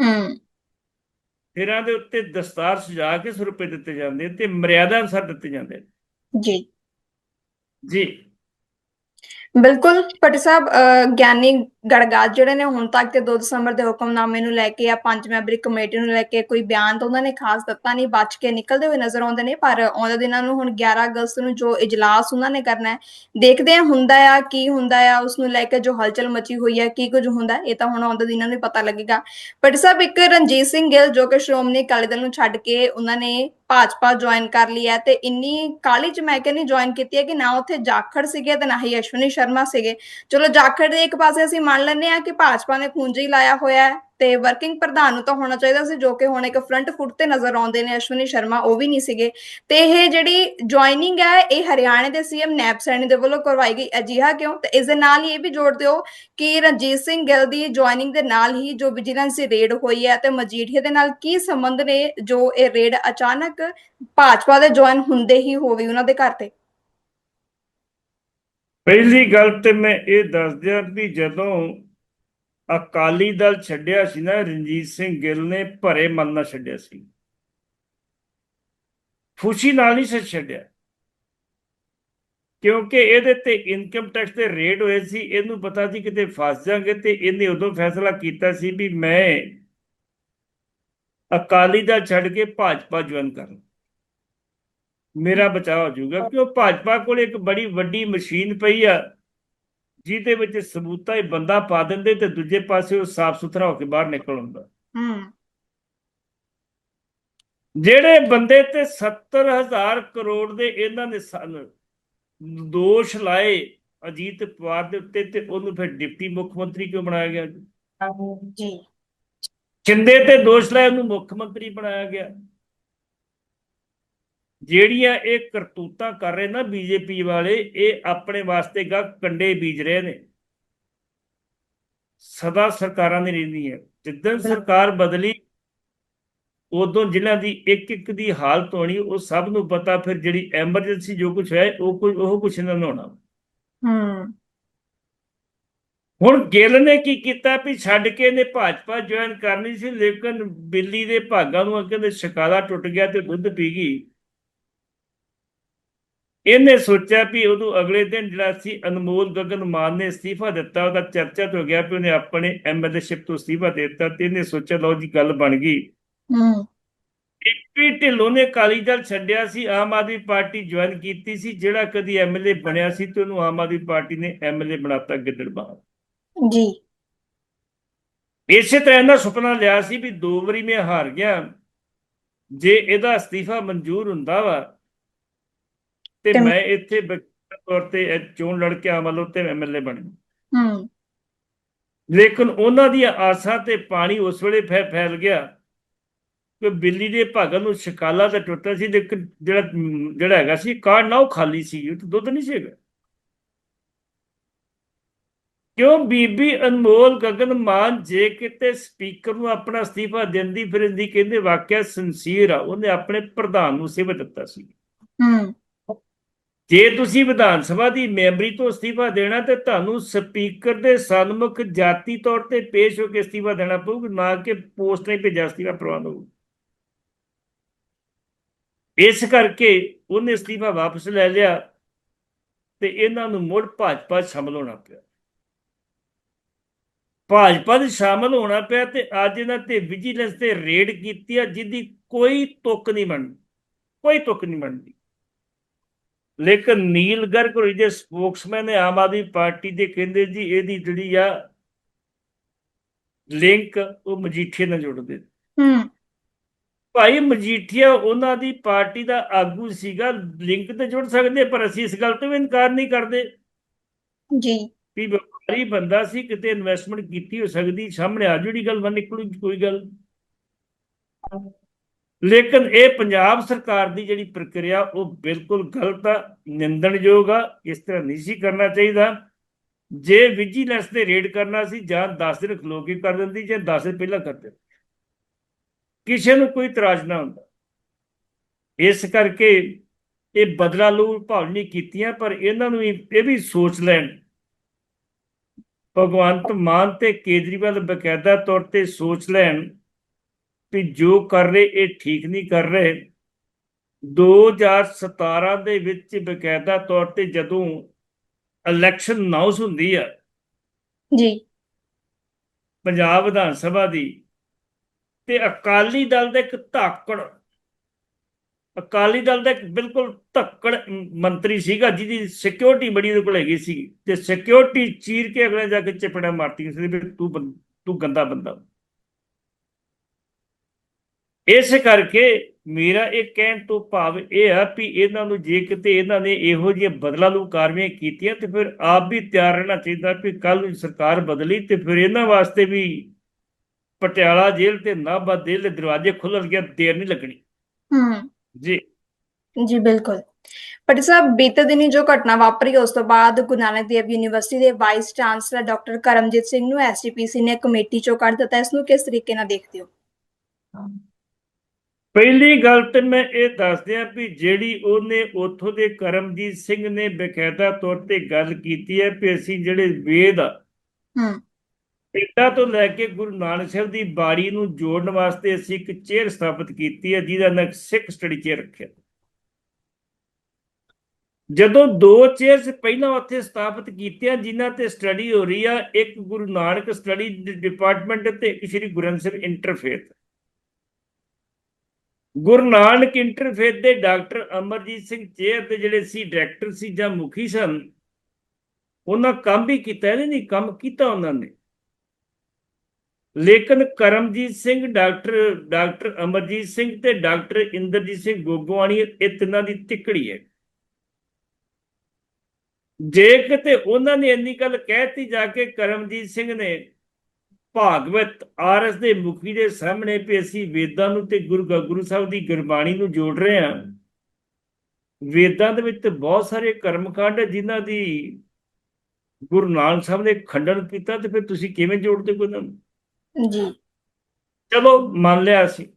ਹੂੰ। ਸਿਰਾਂ ਦੇ ਉੱਤੇ ਦਸਤਾਰ ਸਜਾ ਕੇ ਸਰੂਪੇ ਦਿੱਤੇ ਜਾਂਦੇ ਤੇ ਮਰਿਆਦਾ ਅਨੁਸਾਰ ਦਿੱਤੇ ਜਾਂਦੇ ਜੀ। ਜੀ। ਬਿਲਕੁਲ ਪਟਿ ਸਾਹਿਬ ਗਿਆਨੀ ਗੜਗਾਜ ਜਿਹੜੇ ਨੇ ਹੁਣ ਤੱਕ ਤੇ 2 ਦਸੰਬਰ ਦੇ ਹੁਕਮਨਾਮੇ ਨੂੰ ਲੈ ਕੇ ਆ ਪੰਜ ਮੈਂਬਰੀ ਕਮੇਟੀ ਨੂੰ ਲੈ ਕੇ ਕੋਈ ਬਿਆਨ ਤਾਂ ਉਹਨਾਂ ਨੇ ਖਾਸ ਦਿੱਤਾ ਨਹੀਂ, ਬਚ ਕੇ ਨਿਕਲਦੇ ਹੋਏ ਨਜ਼ਰ ਆਉਂਦੇ ਨੇ, ਪਰ ਆਉਂਦੇ ਦਿਨਾਂ ਨੂੰ ਹੁਣ 11 ਅਗਸਤ ਨੂੰ ਜੋ ਇਜਲਾਸ ਉਹਨਾਂ ਨੇ ਕਰਨਾ ਹੈ, ਦੇਖਦੇ ਆ ਹੁੰਦਾ ਆ, ਕੀ ਹੁੰਦਾ ਆ, ਉਸ ਨੂੰ ਲੈ ਕੇ ਜੋ ਹਲਚਲ ਮਚੀ ਹੋਈ ਹੈ, ਕੀ ਕੁਝ ਹੁੰਦਾ ਇਹ ਤਾਂ ਹੁਣ ਆਉਂਦੇ ਦਿਨਾਂ ਨੂੰ ਹੀ ਪਤਾ ਲੱਗੇਗਾ। ਭੱਟੀ ਸਾਹਿਬ, ਇੱਕ ਰਣਜੀਤ ਸਿੰਘ ਗਿੱਲ ਜੋ ਕਿ ਸ਼੍ਰੋਮਣੀ ਅਕਾਲੀ ਦਲ ਨੂੰ ਛੱਡ ਕੇ ਉਹਨਾਂ ਨੇ ਭਾਜਪਾ ਜੁਆਇਨ ਕਰ ਲਈ ਹੈ ਤੇ ਇੰਨੀ ਕਾਲੀ ਚ ਮੈਂ ਕਹਿੰਦੀ ਜੁਆਇਨ ਕੀਤੀ ਹੈ ਕਿ ਨਾ ਉੱਥੇ ਜਾਖੜ ਸੀਗੇ ਤੇ ਨਾ ਹੀ ਅਸ਼ਵਨੀ ਸ਼ਰਮਾ ਸੀਗੇ। ਚਲੋ ਜਾਖੜ ਦੇ ਇੱਕ ਪਾਸੇ ਅਸੀਂ ਮੰਨ ਲੈਂਦੇ ਆ ਕਿ ਭਾਜਪਾ ਨੇ ਖੂੰਜੀ ਲਾਇਆ ਹੋਇਆ ਹੈ। ਤੇ ਵਰਕਿੰਗ ਪ੍ਰਧਾਨ ਨੂੰ ਤਾਂ ਹੋਣਾ ਚਾਹੀਦਾ ਸੀ, ਜੋ ਕਿ ਹੁਣ ਇੱਕ ਫਰੰਟ ਫੁੱਟ ਤੇ ਨਜ਼ਰ ਆਉਂਦੇ ਨੇ ਅਸ਼ਵਨੀ ਸ਼ਰਮਾ, ਉਹ ਵੀ ਨਹੀਂ ਸੀਗੇ। ਤੇ ਇਹ ਜਿਹੜੀ ਜੁਆਇਨਿੰਗ ਹੈ, ਇਹ ਹਰਿਆਣੇ ਦੇ ਸੀਐਮ ਨੈਬ ਸੈਣੀ ਦੇ ਵੱਲੋਂ ਕਰਵਾਈ ਗਈ। ਅਜਿਹਾ ਕਿਉਂ? ਤੇ ਇਸ ਦੇ ਨਾਲ ਹੀ ਇਹ ਵੀ ਜੋੜ ਦਿਓ ਕਿ ਰਣਜੀਤ ਸਿੰਘ ਗਿੱਲ ਦੀ ਜੁਆਇਨਿੰਗ ਦੇ ਨਾਲ ਹੀ ਜੋ ਵਿਜੀਲੈਂਸ ਦੀ ਰੇਡ ਹੋਈ ਹੈ ਤੇ ਮਜੀਠੀਆ ਦੇ ਨਾਲ ਕੀ ਸੰਬੰਧ ਨੇ, ਜੋ ਇਹ ਰੇਡ ਅਚਾਨਕ ਭਾਜਪਾ ਦੇ ਜੁਆਇਨ ਹੁੰਦੇ ਹੀ ਹੋਵੇ ਉਹਨਾਂ ਦੇ ਘਰ ਤੇ? ਪਹਿਲੀ ਗੱਲ ਤੇ ਮੈਂ ਇਹ ਦੱਸ ਦਿਆਂ ਵੀ ਜਦੋਂ ਅਕਾਲੀ ਦਲ ਛੱਡਿਆ ਸੀ ਨਾ, ਰਣਜੀਤ ਸਿੰਘ ਗਿੱਲ ਨੇ ਭਰੇ ਮਨ ਨਾਲ ਛੱਡਿਆ ਸੀ। ਖੁਸ਼ੀ ਨਾਲ ਨਹੀਂ ਸੀ ਛੱਡਿਆ। ਕਿਉਂਕਿ ਇਹਦੇ ਤੇ ਇਨਕਮ ਟੈਕਸ ਦੇ ਰੇਟ ਹੋਏ ਸੀ, ਇਹਨੂੰ ਪਤਾ ਸੀ ਕਿਤੇ ਫਸ ਜਾਾਂਗੇ ਤੇ ਇਹਨੇ ਉਦੋਂ ਫੈਸਲਾ ਕੀਤਾ ਸੀ ਵੀ ਮੈਂ ਅਕਾਲੀ ਦਲ ਛੱਡ ਕੇ ਭਾਜਪਾ ਜੁਆਇਨ ਕਰਾਂ ਮੇਰਾ ਬਚਾਅ ਹੋ ਜਾਊਗਾ, ਕਿਉਂ ਭਾਜਪਾ ਕੋਲ ਇੱਕ ਬੜੀ ਵੱਡੀ ਮਸ਼ੀਨ ਪਈ ਆ ਜਿਹਦੇ ਵਿੱਚ ਸਬੂਤਾ ਹੀ ਬੰਦਾ ਪਾ ਦਿੰਦੇ ਤੇ ਦੂਜੇ ਪਾਸੇ ਉਹ ਸਾਫ਼ ਸੁਥਰਾ ਹੋ ਕੇ ਬਾਹਰ ਨਿਕਲ ਆਉਂਦਾ। ਹੂੰ। ਜਿਹੜੇ ਬੰਦੇ ਤੇ 70000 ਕਰੋੜ ਦੇ ਇਹਨਾਂ ਨੇ ਸਨ ਦੋਸ਼ ਲਾਏ ਅਜੀਤ ਪਵਾਰ ਦੇ ਉੱਤੇ ਤੇ ਉਹਨੂੰ ਫਿਰ ਡਿਪਟੀ ਮੁੱਖ ਮੰਤਰੀ ਕਿਉਂ ਬਣਾਇਆ ਗਿਆ ਜੀ? ਜੀ। ਤੇ ਦੋਸ਼ ਲਾਇਆ ਉਹਨੂੰ ਮੁੱਖ ਮੰਤਰੀ ਬਣਾਇਆ ਗਿਆ? ਜਿਹੜੀਆਂ ਇਹ ਕਰਤੂਤਾਂ ਕਰ ਰਹੇ ਨਾ ਬੀਜੇਪੀ ਵਾਲੇ ਇਹ ਆਪਣੇ ਵਾਸਤੇ ਗਾ ਕੰਡੇ ਬੀਜ ਰਹੇ ਨੇ। ਸਦਾ ਸਰਕਾਰਾਂ ਦੀ ਰਹਿੰਦੀ ਹੈ। ਜਿੱਦਣ ਸਰਕਾਰ ਬਦਲੀ ਉਦੋਂ ਜਿਨ੍ਹਾਂ ਦੀ ਇੱਕ ਇੱਕ ਦੀ ਹਾਲਤ ਹੋਣੀ ਉਹ ਸਭ ਨੂੰ ਪਤਾ ਫਿਰ ਜਿਹੜੀ ਐਮਰਜੈਂਸੀ ਜੋ ਕੁਝ ਹੈ ਉਹ ਕੋਈ ਉਹ ਕੁਝ ਨੂੰ ਹੋਣਾ। ਹੂੰ। ਹੁਣ ਗਿੱਲ ਨੇ ਕੀ ਕੀਤਾ ਵੀ ਛੱਡ ਕੇ ਇਹਨੇ ਭਾਜਪਾ ਜੁਆਇਨ ਕਰਨੀ ਸੀ ਲੇਕਿਨ ਬਿੱਲੀ ਦੇ ਭਾਗਾਂ ਨੂੰ ਕਹਿੰਦੇ ਸ਼ਿਕਾਲਾ ਟੁੱਟ ਗਿਆ ਤੇ ਦੁੱਧ ਪੀ ਗਈ। ਇਹਨੇ ਸੋਚਿਆ ਵੀ ਉਹਨੂੰ ਅਗਲੇ ਦਿਨ ਜਿਹੜਾ ਸੀ ਅਨਮੋਲ ਗਗਨ ਮਾਨ ਨੇ ਅਸਤੀਫਾ ਦਿੱਤਾ ਉਹਦਾ ਚਰਚਾ ਤੋਂ ਗਿਆ ਵੀ ਉਹਨੇ ਆਪਣੇ ਐਮਐਲਏਸ਼ਿਪ ਤੋਂ ਅਸਤੀਫਾ ਦੇ ਦਿੱਤਾ ਤੇ ਇਹਨੇ ਸੋਚਿਆ ਲਓ ਜੀ ਗੱਲ ਬਣ ਗਈ। ਹੂੰ। ਪੀ ਢਿੱਲੋਂ ਨੇ ਅਕਾਲੀ ਦਲ ਛੱਡਿਆ ਸੀ ਆਮ ਆਦਮੀ ਪਾਰਟੀ ਜੁਆਇਨ ਕੀਤੀ ਸੀ ਜਿਹੜਾ ਕਦੀ ਐਮਐਲਏ ਬਣਿਆ ਸੀ ਤੇ ਉਹਨੂੰ ਆਮ ਆਦਮੀ ਪਾਰਟੀ ਨੇ ਐਮਐਲਏ ਬਣਾਤਾ ਗਿੱਦੜਬਾਹ ਜੀ। ਇਸੇ ਤਰ੍ਹਾਂ ਦਾ ਸੁਪਨਾ ਲਿਆ ਸੀ ਵੀ ਦੋ ਵਾਰੀ ਮੈਂ ਹਾਰ ਗਿਆ ਜੇ ਇਹਦਾ ਅਸਤੀਫਾ ਮਨਜ਼ੂਰ ਹੁੰਦਾ ਵਾ ਤੇ ਮੈਂ ਇੱਥੇ ਤੌਰ ਤੇ ਚੋਣ ਲੜ ਕੇ ਆਮ ਵੱਲੋਂ ਤੇ ਐਮਐਲਏ ਬਣ ਹੂੰ। ਲੇਕਿਨ ਉਹਨਾਂ ਦੀਆਂ ਆਸਾਂ ਤੇ ਪਾਣੀ ਉਸ ਵੇਲੇ ਫੈ- ਫੈਲ ਗਿਆ ਕਿ ਬਿੱਲੀ ਦੇ ਭਾਗਾਂ ਨੂੰ ਸ਼ਿਕਾਲਾ ਤਾਂ ਟੁੱਟਾ ਸੀ ਲੇਕਿਨ ਜਿਹੜਾ ਜਿਹੜਾ ਹੈਗਾ ਸੀ ਕਾਰਡ ਨਾ ਉਹ ਖਾਲੀ ਸੀ ਉਹ ਦੁੱਧ ਨਹੀਂ ਸੀਗਾ ਕਿਉਂ ਬੀਬੀ ਅਨਮੋਲ ਗਗਨ ਮਾਨ ਜੇ ਕਿਤੇ ਸਪੀਕਰ ਨੂੰ ਆਪਣਾ ਅਸਤੀਫਾ ਦਿੰਦੀ ਫਿਰ ਇਹਦੀ ਕਹਿੰਦੇ ਵਾਕਿਆ ਸਿੰਸੀਅਰ ਆ ਉਹਨੇ ਆਪਣੇ ਪ੍ਰਧਾਨ ਨੂੰ ਸੇਵਾ ਦਿੱਤਾ ਸੀ। ਹੂੰ। ਜੇ ਤੁਸੀਂ ਵਿਧਾਨ ਸਭਾ ਦੀ ਮੈਂਬਰੀ ਤੋਂ ਅਸਤੀਫਾ ਦੇਣਾ ਤੇ ਤੁਹਾਨੂੰ ਸਪੀਕਰ ਦੇ ਸਨਮੁਖ ਜਾਤੀ ਤੌਰ ਤੇ ਪੇਸ਼ ਹੋ ਕੇ ਅਸਤੀਫਾ ਦੇਣਾ ਪਊਗਾ, ਨਾ ਕਿ ਪੋਸਟ ਨਹੀਂ ਭੇਜਿਆ, ਅਸਤੀਫਾ ਪ੍ਰਵਾਨ ਹੋਊ ਇਸ ਕਰਕੇ ਉਹਨੇ ਅਸਤੀਫਾ ਵਾਪਸ ਲੈ ਲਿਆ ਤੇ ਇਹਨਾਂ ਨੂੰ ਮੁੜ ਭਾਜਪਾ ਸ਼ਾਮਲ ਹੋਣਾ ਪਿਆ। ਭਾਜਪਾ ਦੇ ਸ਼ਾਮਲ ਹੋਣਾ ਪਿਆ ਤੇ ਅੱਜ ਇਹਨਾਂ ਤੇ ਵਿਜੀਲੈਂਸ ਤੇ ਰੇਡ ਕੀਤੀ ਆ ਜਿਹਦੀ ਕੋਈ ਤੁੱਕ ਨਹੀਂ ਬਣਦੀ, ਕੋਈ ਤੁੱਕ ਨਹੀਂ ਬਣਦੀ। ਲੇਕਿਨ ਨੀਲ ਗਰਗ ਹੋਰੀ ਦੇ ਸਪੋਕਸਮੈਨ ਨੇ ਆਮ ਆਦਮੀ ਪਾਰਟੀ ਦੇ ਕਹਿੰਦੇ ਜੀ ਇਹਦੀ ਜਿਹੜੀ ਆ ਲਿੰਕ ਉਹ ਮਜੀਠੀਆ ਨਾਲ ਜੋੜਦੇ ਹੂੰ। ਭਾਈ ਮਜੀਠੀਆ ਉਹਨਾਂ ਦੀ ਪਾਰਟੀ ਦਾ ਆਗੂ ਸੀਗਾ ਲਿੰਕ ਤੇ ਜੁੜ ਸਕਦੇ ਪਰ ਅਸੀਂ ਇਸ ਗੱਲ ਤੋਂ ਵੀ ਇਨਕਾਰ ਨਹੀਂ ਕਰਦੇ। ਜੀ। ਵੀ ਵਪਾਰੀ ਬੰਦਾ ਸੀ ਕਿਤੇ ਇਨਵੈਸਟਮੈਂਟ ਕੀਤੀ ਹੋ ਸਕਦੀ ਸਾਹਮਣੇ ਆ ਜਿਹੜੀ ਗੱਲ ਬਣ ਨਿਕਲੂ ਕੋਈ ਗੱਲ। ਲੇਕਿਨ ਇਹ ਪੰਜਾਬ ਸਰਕਾਰ ਦੀ ਜਿਹੜੀ ਪ੍ਰਕਿਰਿਆ, ਉਹ ਬਿਲਕੁਲ ਗਲਤ ਆ, ਨਿੰਦਣਯੋਗ ਆ, ਇਸ ਤਰ੍ਹਾਂ ਨਹੀਂ ਸੀ ਕਰਨਾ ਚਾਹੀਦਾ। ਜੇ ਵਿਜੀਲੈਂਸ ਤੇ ਰੇਡ ਕਰਨਾ ਸੀ, ਜਾਂ 10 ਦਿਨ ਖਲੋ ਕੇ ਕਰ ਦਿੰਦੀ, ਜਾਂ 10 ਦਿਨ ਪਹਿਲਾਂ ਕਰ ਕਿਸੇ ਨੂੰ ਕੋਈ ਇਤਰਾਜ਼ ਨਾ ਹੁੰਦਾ। ਇਸ ਕਰਕੇ ਇਹ ਬਦਲਾ ਲੂ ਭਾਵਨੀ ਕੀਤੀਆਂ, ਪਰ ਇਹਨਾਂ ਨੂੰ ਇਹ ਵੀ ਸੋਚ ਲੈਣ। ਭਗਵੰਤ ਮਾਨ ਤੇ ਕੇਜਰੀਵਾਲ ਬਕਾਇਦਾ ਤੌਰ ਤੇ ਸੋਚ ਲੈਣ ਵੀ ਜੋ ਕਰ ਰਹੇ ਇਹ ਠੀਕ ਨਹੀਂ ਕਰ ਰਹੇ। 2017 ਦੇ ਵਿੱਚ ਬਕਾਇਦਾ ਤੌਰ ਤੇ ਜਦੋਂ ਇਲੈਕਸ਼ਨ ਅਨਾਉਂਸ ਹੁੰਦੀ ਆ ਜੀ। ਪੰਜਾਬ ਵਿਧਾਨ ਸਭਾ ਦੀ ਤੇ ਅਕਾਲੀ ਦਲ ਦਾ ਇੱਕ ਧਾਕੜ ਅਕਾਲੀ ਦਲ ਦਾ ਇੱਕ ਬਿਲਕੁਲ ਧੱਕੜ ਮੰਤਰੀ ਸੀਗਾ ਜਿਹਦੀ ਸਿਕਿਉਰਿਟੀ ਬੜੀ ਉਹਦੇ ਕੋਲ ਹੈਗੀ ਸੀ। ਤੇ ਸਿਕਿਉਰਿਟੀ ਚੀਰ ਕੇ ਅਗਲੇ ਜਾ ਕੇ ਚਪੜਾ ਮਾਰਤੀ ਸੀ ਵੀ ਤੂੰ ਤੂੰ ਗੰਦਾ ਬੰਦਾ। ਇਸ ਕਰਕੇ ਮੇਰਾ ਇਹ ਕਹਿਣ ਤੋਂ ਭਾਵ ਇਹ ਆ ਵੀ ਇਹਨਾਂ ਨੂੰ ਜੇ ਕਿਤੇ ਇਹਨਾਂ ਨੇ ਇਹੋ ਜਿਹੀਆਂ ਬਦਲਾ ਲੂ ਕਾਰਵਾਈਆਂ ਕੀਤੀਆਂ ਤੇ ਫਿਰ ਆਪ ਵੀ ਤਿਆਰ ਰਹਿਣਾ ਚਾਹੀਦਾ ਵੀ ਕੱਲ ਨੂੰ ਸਰਕਾਰ ਬਦਲੀ ਤੇ ਫਿਰ ਇਹਨਾਂ ਵਾਸਤੇ ਵੀ ਪਟਿਆਲਾ ਜੇਲ੍ਹ ਤੇ ਨਾਭਾ ਜੇਲ੍ਹ ਦੇ ਦਰਵਾਜ਼ੇ ਖੁੱਲਣ ਗਿਆ ਦੇਰ ਨਹੀਂ ਲੱਗਣੀ। ਹੂੰ। ਜੀ। ਜੀ ਬਿਲਕੁਲ। ਪਟਿਲ ਸਾਹਿਬ ਬੀਤੇ ਦਿਨੀ ਜੋ ਘਟਨਾ ਵਾਪਰੀ ਉਸ ਤੋਂ ਬਾਅਦ ਗੁਰੂ ਨਾਨਕ ਦੇਵ ਯੂਨੀਵਰਸਿਟੀ ਦੇ vice chancellor doctor Karamjit Singh ਨੂੰ ਐਸਜੀਪੀਸੀ ਨੇ ਕਮੇਟੀ ਚੋਂ ਕੱਢ ਦਿੱਤਾ। ਇਸ ਨੂੰ ਕਿਸ ਤਰੀਕੇ ਨਾਲ ਦੇਖਦੇ ਹੋ? ਪਹਿਲੀ ਗੱਲ ਤੇ ਮੈਂ ਇਹ ਦੱਸ ਦਿਆਂ ਵੀ ਜਿਹੜੀ ਉਹਨੇ ਉਥੋਂ ਦੇ ਕਰਮਜੀਤ ਸਿੰਘ ਨੇ ਬਕਾਇਦਾ ਤੌਰ ਤੇ ਗੱਲ ਕੀਤੀ ਹੈ ਕਿ ਅਸੀਂ ਜਿਹੜੇ ਵੇਦ ਹੂੰ। ਪਿੰਡਾਂ ਤੋਂ ਲੈ ਕੇ ਗੁਰੂ ਨਾਨਕ ਸਾਹਿਬ ਦੀ ਬਾਣੀ ਨੂੰ ਜੋੜਨ ਵਾਸਤੇ ਅਸੀਂ ਇੱਕ ਚੇਅਰ ਸਥਾਪਿਤ ਕੀਤੀ ਹੈ ਜਿਹਦਾ ਨਾਂ ਸਿੱਖ ਸਟੱਡੀ ਚੇਅਰ ਰੱਖਿਆ। ਜਦੋਂ ਦੋ ਚੇਅਰਸ ਪਹਿਲਾਂ ਉੱਥੇ ਸਥਾਪਿਤ ਕੀਤੀਆਂ ਜਿਨ੍ਹਾਂ ਤੇ ਸਟੱਡੀ ਹੋ ਰਹੀ ਆ ਇੱਕ ਗੁਰੂ ਨਾਨਕ ਸਟੱਡੀ ਡਿਪਾਰਟਮੈਂਟ ਤੇ ਇੱਕ ਸ੍ਰੀ ਗੁਰੂ ਗ੍ਰੰਥ ਸਾਹਿਬ ਇੰਟਰਫੇਥ ਗੁਰੂ ਨਾਨਕ ਇੰਟਰਫੇਥ ਦੇ ਡਾਕਟਰ ਅਮਰਜੀਤ ਸਿੰਘ ਚੇਅਰ ਦੇ ਜਿਹੜੇ ਸੀ ਡਾਇਰੈਕਟਰ ਸੀ ਜਾਂ ਮੁਖੀ ਸਨ, ਉਹਨਾਂ ਕੰਮ ਵੀ ਕੀਤਾ, ਇਹਨੇ ਨਹੀਂ ਕੰਮ ਕੀਤਾ ਉਹਨਾਂ ਨੇ। ਲੇਕਿਨ ਕਰਮਜੀਤ ਸਿੰਘ, ਡਾਕਟਰ ਡਾਕਟਰ ਅਮਰਜੀਤ ਸਿੰਘ ਤੇ ਡਾਕਟਰ ਇੰਦਰਜੀਤ ਸਿੰਘ ਗੋਗੋਵਾਣੀ, ਇਹ ਤਿੰਨਾਂ ਦੀ ਤਿੱਕੜੀ ਹੈ। ਜੇ ਕਿਤੇ ਉਹਨਾਂ ਨੇ ਇੰਨੀ ਗੱਲ ਕਹਿਤੀ ਜਾ ਕੇ ਕਰਮਜੀਤ ਸਿੰਘ ਨੇ ਭਾਗਵਤ ਆਰਐਸ ਦੇ ਮੁਖੀ ਦੇ ਸਾਹਮਣੇ ਵੀ ਅਸੀਂ ਵੇਦਾਂ ਨੂੰ ਤੇ ਗੁਰੂ ਗੁਰੂ ਸਾਹਿਬ ਦੀ ਗੁਰਬਾਣੀ ਨੂੰ ਜੋੜ ਰਹੇ ਹਾਂ। ਵੇਦਾਂ ਦੇ ਵਿੱਚ ਬਹੁਤ ਸਾਰੇ ਕਰਮਕਾਂਡ ਹੈ ਜਿਨ੍ਹਾਂ ਦੀ ਗੁਰੂ ਨਾਨਕ ਸਾਹਿਬ ਨੇ ਖੰਡਨ ਕੀਤਾ ਤੇ ਫਿਰ ਤੁਸੀਂ ਕਿਵੇਂ ਜੋੜਦੇ ਕੋਈ ਨੂੰ? ਜੀ। ਚਲੋ ਮੰਨ ਲਿਆ ਸੀ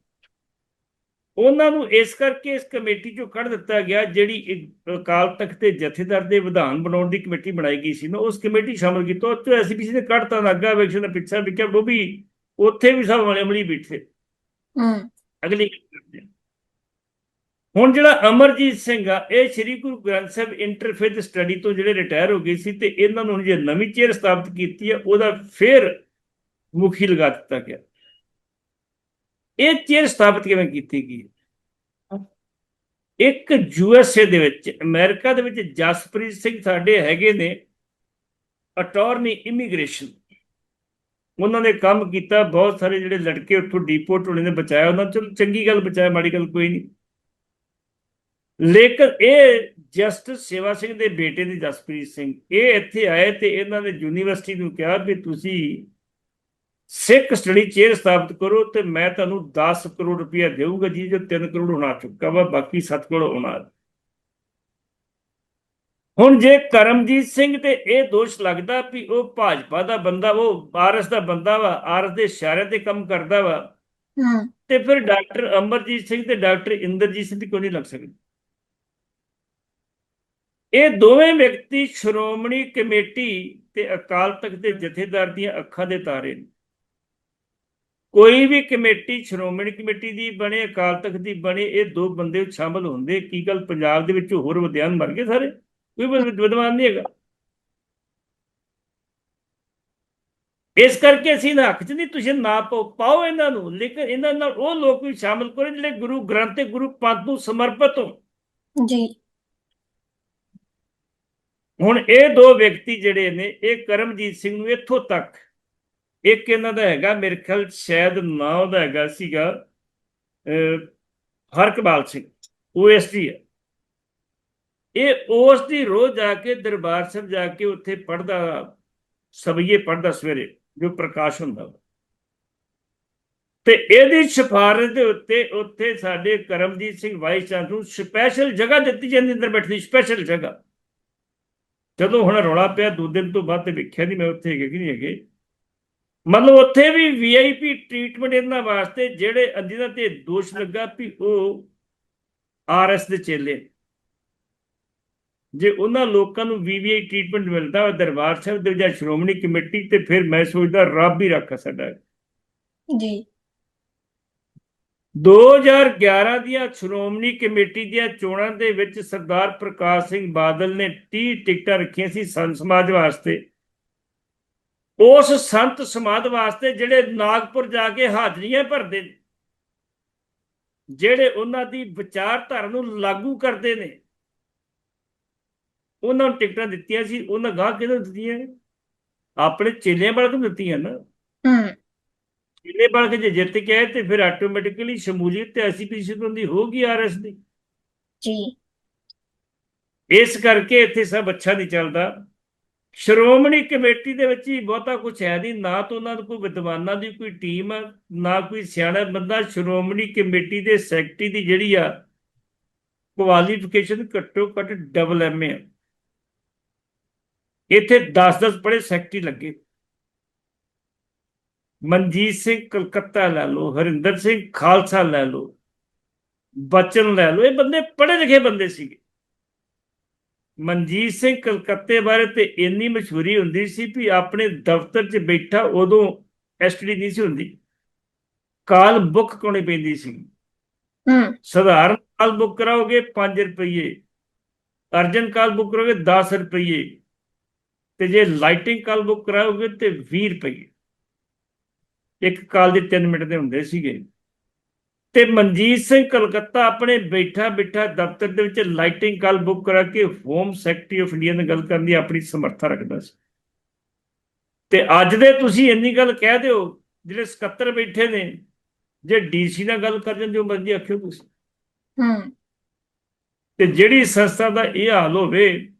ਉਹਨਾਂ ਨੂੰ ਇਸ ਕਰਕੇ ਇਸ ਕਮੇਟੀ ਚੋਂ ਕੱਢ ਦਿੱਤਾ ਗਿਆ ਜਿਹੜੀ ਅਕਾਲ ਤਖਤ ਦੇ ਜਥੇਦਾਰ ਦੇ ਵਿਧਾਨ ਬਣਾਉਣ ਦੀ ਕਮੇਟੀ ਬਣਾਈ ਗਈ ਸੀ। ਨਾ ਉਸ ਕਮੇਟੀ ਸ਼ਾਮਲ ਕੀਤਾ। ਉਹ ਤੋਂ ਐਸਪੀਸੀ ਨੇ ਕੱਢਤਾ ਲੱਗਾ ਵੇਖਣ ਦਾ ਪਿੱਛਾ ਵੀ ਕਿਹਾ ਉਹ ਵੀ ਉੱਥੇ ਵੀ ਸਭ ਵਾਲੇ ਅਮਲੀ ਬੈਠੇ। ਹੂੰ। ਅਗਲੀ। ਹੁਣ ਜਿਹੜਾ ਅਮਰਜੀਤ ਸਿੰਘ ਆ ਇਹ ਸ੍ਰੀ ਗੁਰੂ ਗ੍ਰੰਥ ਸਾਹਿਬ ਇੰਟਰਫੇਥ ਸਟੱਡੀ ਤੋਂ ਜਿਹੜੇ ਰਿਟਾਇਰ ਹੋ ਗਏ ਸੀ ਤੇ ਇਹਨਾਂ ਨੂੰ ਜੇ ਨਵੀਂ ਚੇਅਰ ਸਥਾਪਿਤ ਕੀਤੀ ਹੈ ਉਹਦਾ ਫਿਰ ਮੁਖੀ ਲਗਾ ਦਿੱਤਾ ਗਿਆ। ਇਹ ਚੇਅਰ ਸਥਾਪਿਤ ਕਿਵੇਂ ਕੀਤੀ ਗਈ? ਇੱਕ ਯੂਐਸਏ ਦੇ ਵਿੱਚ ਅਮਰੀਕਾ ਦੇ ਵਿੱਚ ਜਸਪ੍ਰੀਤ ਸਿੰਘ ਸਾਡੇ ਹੈਗੇ ਨੇ ਅਟਾਰਨੀ ਇਮੀਗ੍ਰੇਸ਼ਨ ਉਹਨਾਂ ਨੇ ਕੰਮ ਕੀਤਾ ਬਹੁਤ ਸਾਰੇ ਜਿਹੜੇ ਲੜਕੇ ਉੱਥੋਂ ਡੀਪੋਰਟ ਹੋਣੇ ਨੇ ਬਚਾਇਆ ਉਹਨਾਂ ਚਲੋ ਚੰਗੀ ਗੱਲ ਬਚਾਇਆ ਮਾੜੀ ਗੱਲ ਕੋਈ ਨਹੀਂ। ਲੇਕਿਨ ਇਹ ਜਸਟਿਸ ਸੇਵਾ ਸਿੰਘ ਦੇ ਬੇਟੇ ਨੇ ਜਸਪ੍ਰੀਤ ਸਿੰਘ। ਇਹ ਇੱਥੇ ਆਏ ਤੇ ਇਹਨਾਂ ਨੇ ਯੂਨੀਵਰਸਿਟੀ ਨੂੰ ਕਿਹਾ ਵੀ ਤੁਸੀਂ ਸਿੱਖ ਸਟੱਡੀ ਚੇਅਰ ਸਥਾਪਿਤ ਕਰੋ ਤੇ ਮੈਂ ਤੁਹਾਨੂੰ 10 ਕਰੋੜ ਰੁਪਇਆ ਦੇਵਾਂਗਾ ਜੀ ਜੋ 3 ਕਰੋੜ ਹੋਣਾ ਚੁੱਕਾ ਵਾ ਬਾਕੀ 7 ਕਰੋੜ ਹੋਣਾ। ਹੁਣ ਜੇ ਕਰਮਜੀਤ ਸਿੰਘ ਤੇ ਇਹ ਦੋਸ਼ ਲੱਗਦਾ ਵੀ ਉਹ ਭਾਜਪਾ ਦਾ ਬੰਦਾ ਉਹ ਆਰਐਸ ਦਾ ਬੰਦਾ ਵਾ ਆਰਐਸ ਦੇ ਇਸ਼ਾਰੇ ਤੇ ਕੰਮ ਕਰਦਾ ਵਾ ਤੇ ਫਿਰ ਡਾਕਟਰ ਅਮਰਜੀਤ ਸਿੰਘ ਤੇ ਡਾਕਟਰ ਇੰਦਰਜੀਤ ਸਿੰਘ ਕਿਉਂ ਨਹੀਂ ਲੱਗ ਸਕਦੀ? ਇਹ ਦੋਵੇਂ ਵਿਅਕਤੀ ਸ਼੍ਰੋਮਣੀ ਕਮੇਟੀ ਤੇ ਅਕਾਲ ਤਖਤ ਦੇ ਜਥੇਦਾਰ ਦੀਆਂ ਅੱਖਾਂ ਦੇ ਤਾਰੇ ਨੇ। ਕੋਈ ਵੀ ਕਮੇਟੀ ਸ਼੍ਰੋਮਣੀ ਕਮੇਟੀ ਦੀ ਬਣੇ ਅਕਾਲ ਤਖਤ ਦੀ ਬਣੇ ਇਹ ਦੋ ਬੰਦੇ ਸ਼ਾਮਲ ਹੁੰਦੇ ਕੀ ਗੱਲ ਪੰਜਾਬ ਦੇ ਵਿੱਚ ਹੋਰ ਵਿਦਿਆਨ ਮਰ ਗਏ ਸਾਰੇ? ਕੋਈ ਵਿਦ- ਵਿਦਵਾਨ ਨਹੀਂ ਹੈਗਾ। ਇਸ ਕਰਕੇ ਅਸੀਂ ਨਾ ਹੱਕ ਚ ਨਹੀਂ ਤੁਸੀਂ ਨਾ ਪਾਓ ਇਹਨਾਂ ਨੂੰ ਲੇਕਿਨ ਇਹਨਾਂ ਨਾਲ ਉਹ ਲੋਕ ਵੀ ਸ਼ਾਮਲ ਕਰੋ ਜਿਹੜੇ ਗੁਰੂ ਗ੍ਰੰਥ ਤੇ ਗੁਰੂ ਪੰਥ ਨੂੰ ਸਮਰਪਿਤ ਹੋਣ। ਜੀ। ਹੁਣ ਇਹ ਦੋ ਵਿਅਕਤੀ ਜਿਹੜੇ ਨੇ ਇਹ ਕਰਮਜੀਤ ਸਿੰਘ ਨੂੰ ਇੱਥੋਂ ਤੱਕ ਇੱਕ ਇਹਨਾਂ ਦਾ ਹੈਗਾ ਮੇਰੇ ਖਿਆਲ ਸ਼ਾਇਦ ਨਾਂ ਉਹਦਾ ਹੈਗਾ ਸੀਗਾ ਅਹ, ਹਰਕਬਾਲ ਸਿੰਘ ਓਐਸਟੀ ਹੈ। ਇਹ ਉਸ ਦੀ ਰੋਜ਼ ਜਾ ਕੇ ਦਰਬਾਰ ਸਾਹਿਬ ਜਾ ਕੇ ਉੱਥੇ ਪੜਦਾ ਸਬਈਏ ਪੜਦਾ ਸਵੇਰੇ ਜੋ ਪ੍ਰਕਾਸ਼ ਹੁੰਦਾ ਵਾ। ਤੇ ਇਹਦੀ ਸਿਫਾਰਿਸ਼ ਦੇ ਉੱਤੇ ਉੱਥੇ ਸਾਡੇ ਕਰਮਜੀਤ ਸਿੰਘ ਵਾਈਸ ਚਾਂਸਲਰ ਨੂੰ ਸਪੈਸ਼ਲ ਜਗ੍ਹਾ ਦਿੱਤੀ ਜਾਂਦੀ ਅੰਦਰ ਬੈਠਦੀ ਸਪੈਸ਼ਲ ਜਗ੍ਹਾ। ਜਦੋਂ ਹੁਣ ਰੌਲਾ ਪਿਆ ਦੋ ਦਿਨ ਤੋਂ ਬਾਅਦ ਤੇ ਵੇਖਿਆ ਨਹੀਂ ਮੈਂ ਉੱਥੇ ਹੈਗੇ ਕਿ ਨਹੀਂ ਹੈਗੇ। ਮਤਲਬ ਉੱਥੇ ਵੀ ਵੀਆਈਪੀ ਟ੍ਰੀਟਮੈਂਟ ਇਹਨਾਂ ਵਾਸਤੇ ਜਿਹੜੇ ਜਿਹਨਾਂ ਤੇ ਦੋਸ਼ ਲੱਗਾ ਵੀ ਉਹ ਆਰਐਸ ਦੇ ਚੇਲੇ। ਜੇ ਉਹਨਾਂ ਲੋਕਾਂ ਨੂੰ ਵੀਵੀਆਈ ਟ੍ਰੀਟਮੈਂਟ ਮਿਲਦਾ ਹੋਵੇ ਦਰਬਾਰ ਸਾਹਿਬ ਦੇ ਜਾਂ ਸ਼੍ਰੋਮਣੀ ਕਮੇਟੀ ਤੇ ਫਿਰ ਮੈਂ ਸੋਚਦਾ ਰੱਬ ਹੀ ਰੱਖਾ ਸਾਡਾ। ਜੀ। 2011 ਦੀਆਂ ਸ਼੍ਰੋਮਣੀ ਕਮੇਟੀ ਦੀਆਂ ਚੋਣਾਂ ਦੇ ਵਿੱਚ ਸਰਦਾਰ ਪ੍ਰਕਾਸ਼ ਸਿੰਘ ਬਾਦਲ ਨੇ 30 ਟਿਕਟਾਂ ਰੱਖੀਆਂ ਸੀ ਸੰਤ ਸਮਾਜ ਵਾਸਤੇ। ਉਸ ਸੰਤ ਸਮਾਜ ਵਾਸਤੇ ਜਿਹੜੇ ਨਾਗਪੁਰ ਜਾ ਕੇ ਹਾਜ਼ਰੀਆਂ ਭਰਦੇ ਨੇ ਜਿਹੜੇ ਉਹਨਾਂ ਦੀ ਵਿਚਾਰਧਾਰਾ ਨੂੰ ਲਾਗੂ ਕਰਦੇ ਨੇ ਉਹਨਾਂ ਨੂੰ ਟਿਕਟਾਂ ਦਿੱਤੀਆਂ ਸੀ ਉਹਨਾਂ ਗਾਹ ਕਿਹਨੂੰ ਦਿੱਤੀਆਂ ਆਪਣੇ ਵਾਲਿਆਂ ਨੂੰ ਦਿੱਤੀਆਂ ਨਾ। ਹੂੰ। ਇਹਨੇ ਬਣ ਕੇ ਜੇ ਜਿੱਤ ਕੇ ਆਏ ਤੇ ਫਿਰ ਆਟੋਮੈਟਿਕਲੀ ਸ਼ਮੂਲੀਅਤ ਤੇ ਐਸਪੀਸੀ ਦੀ ਹੋਗੀ ਆਰਐਸ ਦੀ। ਜੀ। ਇਸ ਕਰਕੇ ਇੱਥੇ ਸਭ ਅੱਛਾ ਨਹੀਂ ਚੱਲਦਾ। ਸ਼੍ਰੋਮਣੀ ਕਮੇਟੀ ਦੇ ਵਿੱਚ ਹੀ ਬਹੁਤਾ ਕੁਝ ਹੈ ਨਹੀਂ, ਨਾ ਤਾਂ ਉਹਨਾਂ ਕੋਲ ਵਿਦਵਾਨਾਂ ਦੀ ਕੋਈ ਟੀਮ ਆ, ਨਾ ਕੋਈ ਸਿਆਣਾ ਬੰਦਾ ਸ਼੍ਰੋਮਣੀ ਕਮੇਟੀ ਦੇ ਸੈਕਟਰੀ ਦੀ ਜਿਹੜੀ ਆ ਕੁਆਲੀਫਿਕੇਸ਼ਨ ਘੱਟੋ ਘੱਟ ਡਬਲ ਐਮਏ ਆ। ਇੱਥੇ 10-10 ਬੜੇ ਸੈਕਟਰੀ ਲੱਗੇ। ਮਨਜੀਤ ਸਿੰਘ ਕਲਕੱਤਾ ਲੈ ਲਓ, ਹਰਿੰਦਰ ਸਿੰਘ ਖਾਲਸਾ ਲੈ ਲਓ, ਬਚਨ ਲੈ ਲਓ, ਇਹ ਬੰਦੇ ਪੜ੍ਹੇ ਲਿਖੇ ਬੰਦੇ ਸੀਗੇ। ਮਨਜੀਤ ਸਿੰਘ ਕਲਕੱਤੇ ਬਾਰੇ ਤੇ ਇੰਨੀ ਮਸ਼ਹੂਰੀ ਹੁੰਦੀ ਸੀ ਵੀ ਆਪਣੇ ਦਫ਼ਤਰ 'ਚ ਬੈਠਾ ਉਦੋਂ ਐਸਟਡੀ ਨਹੀਂ ਸੀ ਹੁੰਦੀ। ਕਾਲ ਬੁੱਕ ਕੋਣੀ ਪੈਂਦੀ ਸੀ। ਹੂੰ। ਸਧਾਰਨ ਕਾਲ ਬੁੱਕ ਕਰਾਓਗੇ 5 ਰੁਪਏ ਅਰਜਨ ਕਾਲ ਬੁੱਕ ਕਰੋਗੇ 10 ਰੁਪਏ ਤੇ ਜੇ ਲਾਈਟਿੰਗ ਕਾਲ ਬੁੱਕ ਕਰਾਓਗੇ ਤੇ 20 ਰੁਪਏ ਇੱਕ ਕਾਲ ਦੇ 3 ਮਿੰਟ ਦੇ ਹੁੰਦੇ ਸੀਗੇ। ਤੇ ਮਨਜੀਤ ਸਿੰਘ ਕਲਕੱਤਾ ਆਪਣੇ ਬੈਠਾ ਬਿਠਾ ਦਫ਼ਤਰ ਦੇ ਵਿੱਚ ਲਾਈਟਿੰਗ ਕਾਲ ਬੁੱਕ ਕਰਾ ਕੇ ਹੋਮ ਸੈਕਟਰੀ ਆਫ ਇੰਡੀਆ ਨਾਲ ਗੱਲ ਕਰਨ ਦੀ ਆਪਣੀ ਸਮਰੱਥਾ ਰੱਖਦਾ ਸੀ। ਤੇ ਅੱਜ ਦੇ ਤੁਸੀਂ ਇੰਨੀ ਗੱਲ ਕਹਿ ਦਿਓ ਜਿਹੜੇ ਸਕੱਤਰ ਬੈਠੇ ਨੇ ਜੇ ਡੀਸੀ ਨਾਲ ਗੱਲ ਕਰ ਜਾਂਦੇ ਹੋ ਮਰਜ਼ੀ ਆਖਿਓ ਤੁਸੀਂ। ਹੂੰ। ਤੇ ਜਿਹੜੀ ਸੰਸਥਾ ਦਾ ਇਹ ਹਾਲ ਹੋਵੇ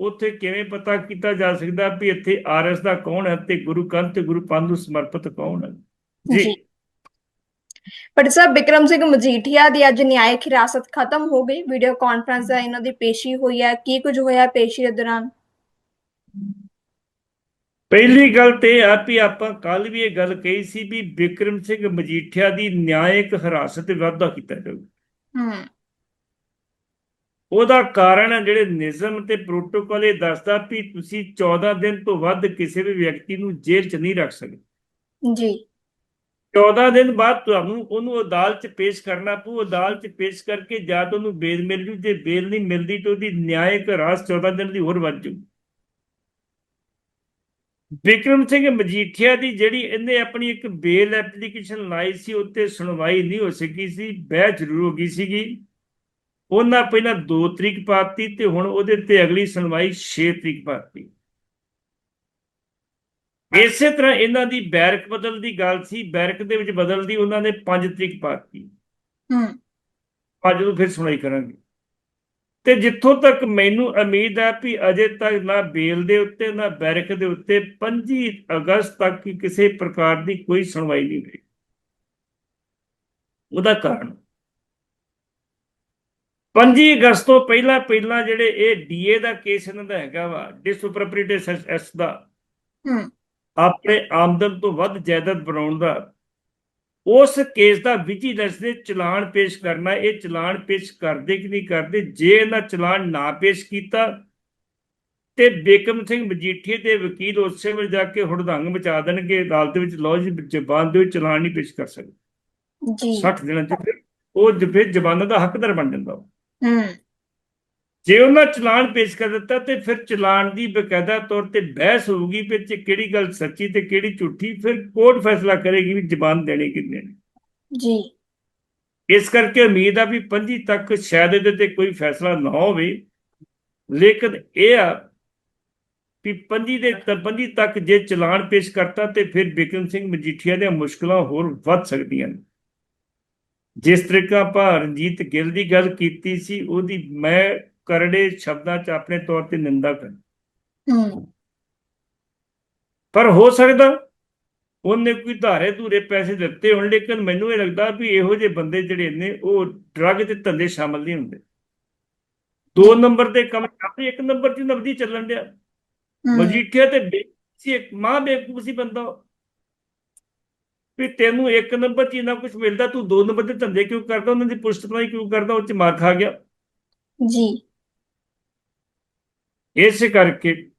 ਉੱਥੇ ਕਿਵੇਂ ਪਤਾ ਕੀਤਾ ਜਾ ਸਕਦਾ ਵੀ ਇੱਥੇ ਆਰਐਸ ਦਾ ਕੌਣ ਹੈ ਤੇ ਗੁਰੂ ਕੰਤ ਤੇ ਗੁਰੂ ਪੰਥ ਨੂੰ ਸਮਰਪਿਤ ਕੌਣ ਹੈ? ਜੀ। ਪਰ ਸਾਹਿਬ ਵਿਕਰਮ ਸਿੰਘ ਮਜੀਠੀਆ ਦੀ ਅੱਜ ਨਿਆਇਕ ਹਿਰਾਸਤ ਖਤਮ ਹੋ ਗਈ। ਵੀਡੀਓ ਕਾਨਫਰੰਸ ਦਾ ਇਹਨਾਂ ਦੀ ਪੇਸ਼ੀ ਹੋਈ ਹੈ। ਕੀ ਕੁਝ ਹੋਇਆ ਪੇਸ਼ੀ ਦੇ ਦੌਰਾਨ? ਪਹਿਲੀ ਗੱਲ ਤੇ ਆ ਵੀ ਆਪਾਂ ਕੱਲ ਵੀ ਇਹ ਗੱਲ ਕਹੀ ਸੀ ਵੀ ਵਿਕਰਮ ਸਿੰਘ ਮਜੀਠੀਆ ਦੀ ਨਿਆਇਕ ਹਿਰਾਸਤ ਤੇ ਵਾਧਾ ਕੀਤਾ ਜਾਊਗਾ ਹੂੰ। ਉਹਦਾ ਕਾਰਨ ਹੈ ਜਿਹੜੇ ਨਿਯਮ ਤੇ ਪ੍ਰੋਟੋਕਾਲ ਇਹ ਦੱਸਦਾ ਵੀ ਤੁਸੀਂ 14 ਦਿਨ ਤੋਂ ਵੱਧ ਕਿਸੇ ਵੀ ਵਿਅਕਤੀ ਨੂੰ ਜੇਲ੍ਹ 'ਚ ਨਹੀਂ ਰੱਖ ਸਕਦੇ। ਜੀ। 14 ਦਿਨ ਬਾਅਦ ਤੁਹਾਨੂੰ ਉਹਨੂੰ ਅਦਾਲਤ 'ਚ ਪੇਸ਼ ਕਰਨਾ ਪਊ। ਅਦਾਲਤ 'ਚ ਪੇਸ਼ ਕਰਕੇ ਜਾਂ ਤਾਂ ਉਹਨੂੰ ਬੇਲ ਮਿਲ ਜੂ। ਜੇ ਬੇਲ ਨਹੀਂ ਮਿਲਦੀ ਤਾਂ ਉਹਦੀ ਨਿਆਇਕ ਰਾਸ 14 ਦਿਨ ਦੀ ਹੋਰ ਵੱਧ ਜੂ। ਵਿਕਰਮ ਸਿੰਘ ਮਜੀਠੀਆ ਦੀ ਜਿਹੜੀ ਇਹਨੇ ਆਪਣੀ ਇੱਕ ਬੇਲ ਐਪਲੀਕੇਸ਼ਨ ਲਾਈ ਸੀ, ਉੱਤੇ ਸੁਣਵਾਈ ਨਹੀਂ ਹੋ ਸਕੀ ਸੀ, ਬਹਿ ਜ਼ਰੂਰ ਹੋ ਗਈ ਸੀਗੀ। ਉਹਨਾਂ ਪਹਿਲਾਂ 2 ਤਰੀਕ ਪਾਤੀ ਤੇ ਹੁਣ ਉਹਦੇ ਤੇ ਅਗਲੀ ਸੁਣਵਾਈ 6 ਤਰੀਕ ਪਾਤੀ ਇਸੇ ਤਰ੍ਹਾਂ ਇਹਨਾਂ ਦੀ ਬੈਰਕ ਬਦਲ ਦੀ ਗੱਲ ਸੀ ਬੈਰਕ ਦੇ ਵਿੱਚ ਬਦਲਦੀ ਉਹਨਾਂ ਨੇ 5 ਤਰੀਕ ਪਾਤੀ ਹੂੰ। ਅੱਜ ਨੂੰ ਫਿਰ ਸੁਣਾਈ ਕਰਾਂਗੇ। ਤੇ ਜਿੱਥੋਂ ਤੱਕ ਮੈਨੂੰ ਉਮੀਦ ਹੈ ਵੀ ਅਜੇ ਤੱਕ ਨਾ ਬੇਲ ਦੇ ਉੱਤੇ ਨਾ ਬੈਰਕ ਦੇ ਉੱਤੇ 25 ਅਗਸਤ ਤੱਕ ਕਿਸੇ ਪ੍ਰਕਾਰ ਦੀ ਕੋਈ ਸੁਣਵਾਈ ਨਹੀਂ ਹੋਈ। ਉਹਦਾ ਕਾਰਨ। 25 ਅਗਸਤ ਤੋਂ ਪਹਿਲਾਂ ਪਹਿਲਾਂ ਜਿਹੜੇ ਇਹ ਡੀਏ ਦਾ ਕੇਸ ਇਹਨਾਂ ਦਾ ਹੈਗਾ ਵਾ ਡਿਸਪ੍ਰੋਪਰੀਏਟ ਐਸ ਦਾ। ਹੂੰ। ਆਪਣੇ ਆਮਦਨ ਤੋਂ ਵੱਧ ਜਾਇਦਾਦ ਬਣਾਉਣ ਦਾ ਉਸ ਕੇਸ ਦਾ ਵਿਜੀਲੈਂਸ ਨੇ ਚਲਾਨ ਪੇਸ਼ ਕਰਨਾ ਇਹ ਚਲਾਨ ਪੇਸ਼ ਕਰਦੇ ਕਿ ਨਹੀਂ ਕਰਦੇ ਜੇ ਇਹਨਾਂ ਚਲਾਨ ਨਾ ਪੇਸ਼ ਕੀਤਾ ਤੇ ਬੇਕਮ ਸਿੰਘ ਮਜੀਠੀਏ ਦੇ ਵਕੀਲ ਉਸੇ ਵੇਲੇ ਜਾ ਕੇ ਹੁੜਦੰਗ ਮਚਾ ਦੇਣਗੇ ਅਦਾਲਤ ਵਿੱਚ ਲਓ ਜੀ ਜ਼ਬਾਨ ਦੇ ਚਲਾਨ ਨਹੀਂ ਪੇਸ਼ ਕਰ ਸਕਦੇ। ਜੀ। 60 ਦਿਨਾਂ ਚ ਉਹ ਫਿਰ ਜ਼ਬਾਨਾਂ ਦਾ ਹੱਕਦਾਰ ਬਣ ਜਾਂਦਾ। ਹੂੰ। ਜੇ ਉਹਨਾਂ ਚਲਾਨ ਪੇਸ਼ ਕਰ ਦਿੱਤਾ ਤੇ ਫਿਰ ਚਲਾਨ ਦੀ ਬਕਾਇਦਾ ਤੌਰ ਤੇ ਬਹਿਸ ਹੋਊਗੀ ਵੀ ਇਹ 'ਚ ਕਿਹੜੀ ਗੱਲ ਸੱਚੀ ਤੇ ਕਿਹੜੀ ਝੂਠੀ ਫਿਰ ਕੋਰਟ ਫੈਸਲਾ ਕਰੇਗੀ ਵੀ ਜ਼ਬਾਨ ਦੇਣੀ ਕਿੰਨੇ ਨੇ। ਜੀ। ਇਸ ਕਰਕੇ ਉਮੀਦ ਆ ਵੀ 25 ਤੱਕ ਸ਼ਾਇਦ ਇਹਦੇ ਤੇ ਕੋਈ ਫੈਸਲਾ ਨਾ ਹੋਵੇ। ਲੇਕਿਨ ਇਹ ਆ ਵੀ 25 ਦੇ ਤਾਂ 25 ਤੱਕ ਜੇ ਚਲਾਨ ਪੇਸ਼ ਕਰਤਾ ਤੇ ਫਿਰ ਬਿਕਰਮ ਸਿੰਘ ਮਜੀਠੀਆ ਦੀਆਂ ਮੁਸ਼ਕਲਾਂ ਹੋਰ ਵੱਧ ਸਕਦੀਆਂ ਨੇ। ਜਿਸ ਤਰੀਕਾ ਆਪਾਂ ਰਣਜੀਤ ਗਿੱਲ ਦੀ ਗੱਲ ਕੀਤੀ ਸੀ ਉਹਦੀ ਮੈਂ ਕਰੜੇ ਸ਼ਬਦਾਂ 'ਚ ਆਪਣੇ ਤੌਰ ਤੇ ਨਿੰਦਾ ਕਰ ਪਰ ਹੋ ਸਕਦਾ ਉਹਨੇ ਕੋਈ ਧਾਰੇ ਧੂਰੇ ਪੈਸੇ ਦਿੱਤੇ ਹੋਣ ਲੇਕਿਨ ਮੈਨੂੰ ਇਹ ਲੱਗਦਾ ਵੀ ਇਹੋ ਜਿਹੇ ਬੰਦੇ ਜਿਹੜੇ ਨੇ ਉਹ ਡਰੱਗ ਤੇ ਧੰਦੇ ਸ਼ਾਮਲ ਨਹੀਂ ਹੁੰਦੇ। ਦੋ ਨੰਬਰ ਦੇ ਕੰਮ ਕਰਦੇ ਇੱਕ ਨੰਬਰ 'ਚ ਨਬਦੀ ਚੱਲਣ ਡਿਆ। ਮਜੀਠੀਆ ਤੇ ਬੇ- ਸੀ ਇੱਕ ਮਾਂ ਬੇਵਕੂਫ ਸੀ ਬੰਦਾ। ਵੀ ਤੈਨੂੰ ਇੱਕ ਨੰਬਰ 'ਚ ਇੰਨਾ ਕੁਝ ਮਿਲਦਾ ਤੂੰ ਦੋ ਨੰਬਰ ਦੇ ਧੰਦੇ ਕਿਉਂ ਕਰਦਾ? ਉਹਨਾਂ ਦੀ ਪੁਸ਼ਤ ਕਿਉਂ ਕਰਦਾ? ਉਹ 'ਚ ਮਾਰ ਖਾ ਗਿਆ। ਜੀ। ਇਸ ਕਰਕੇ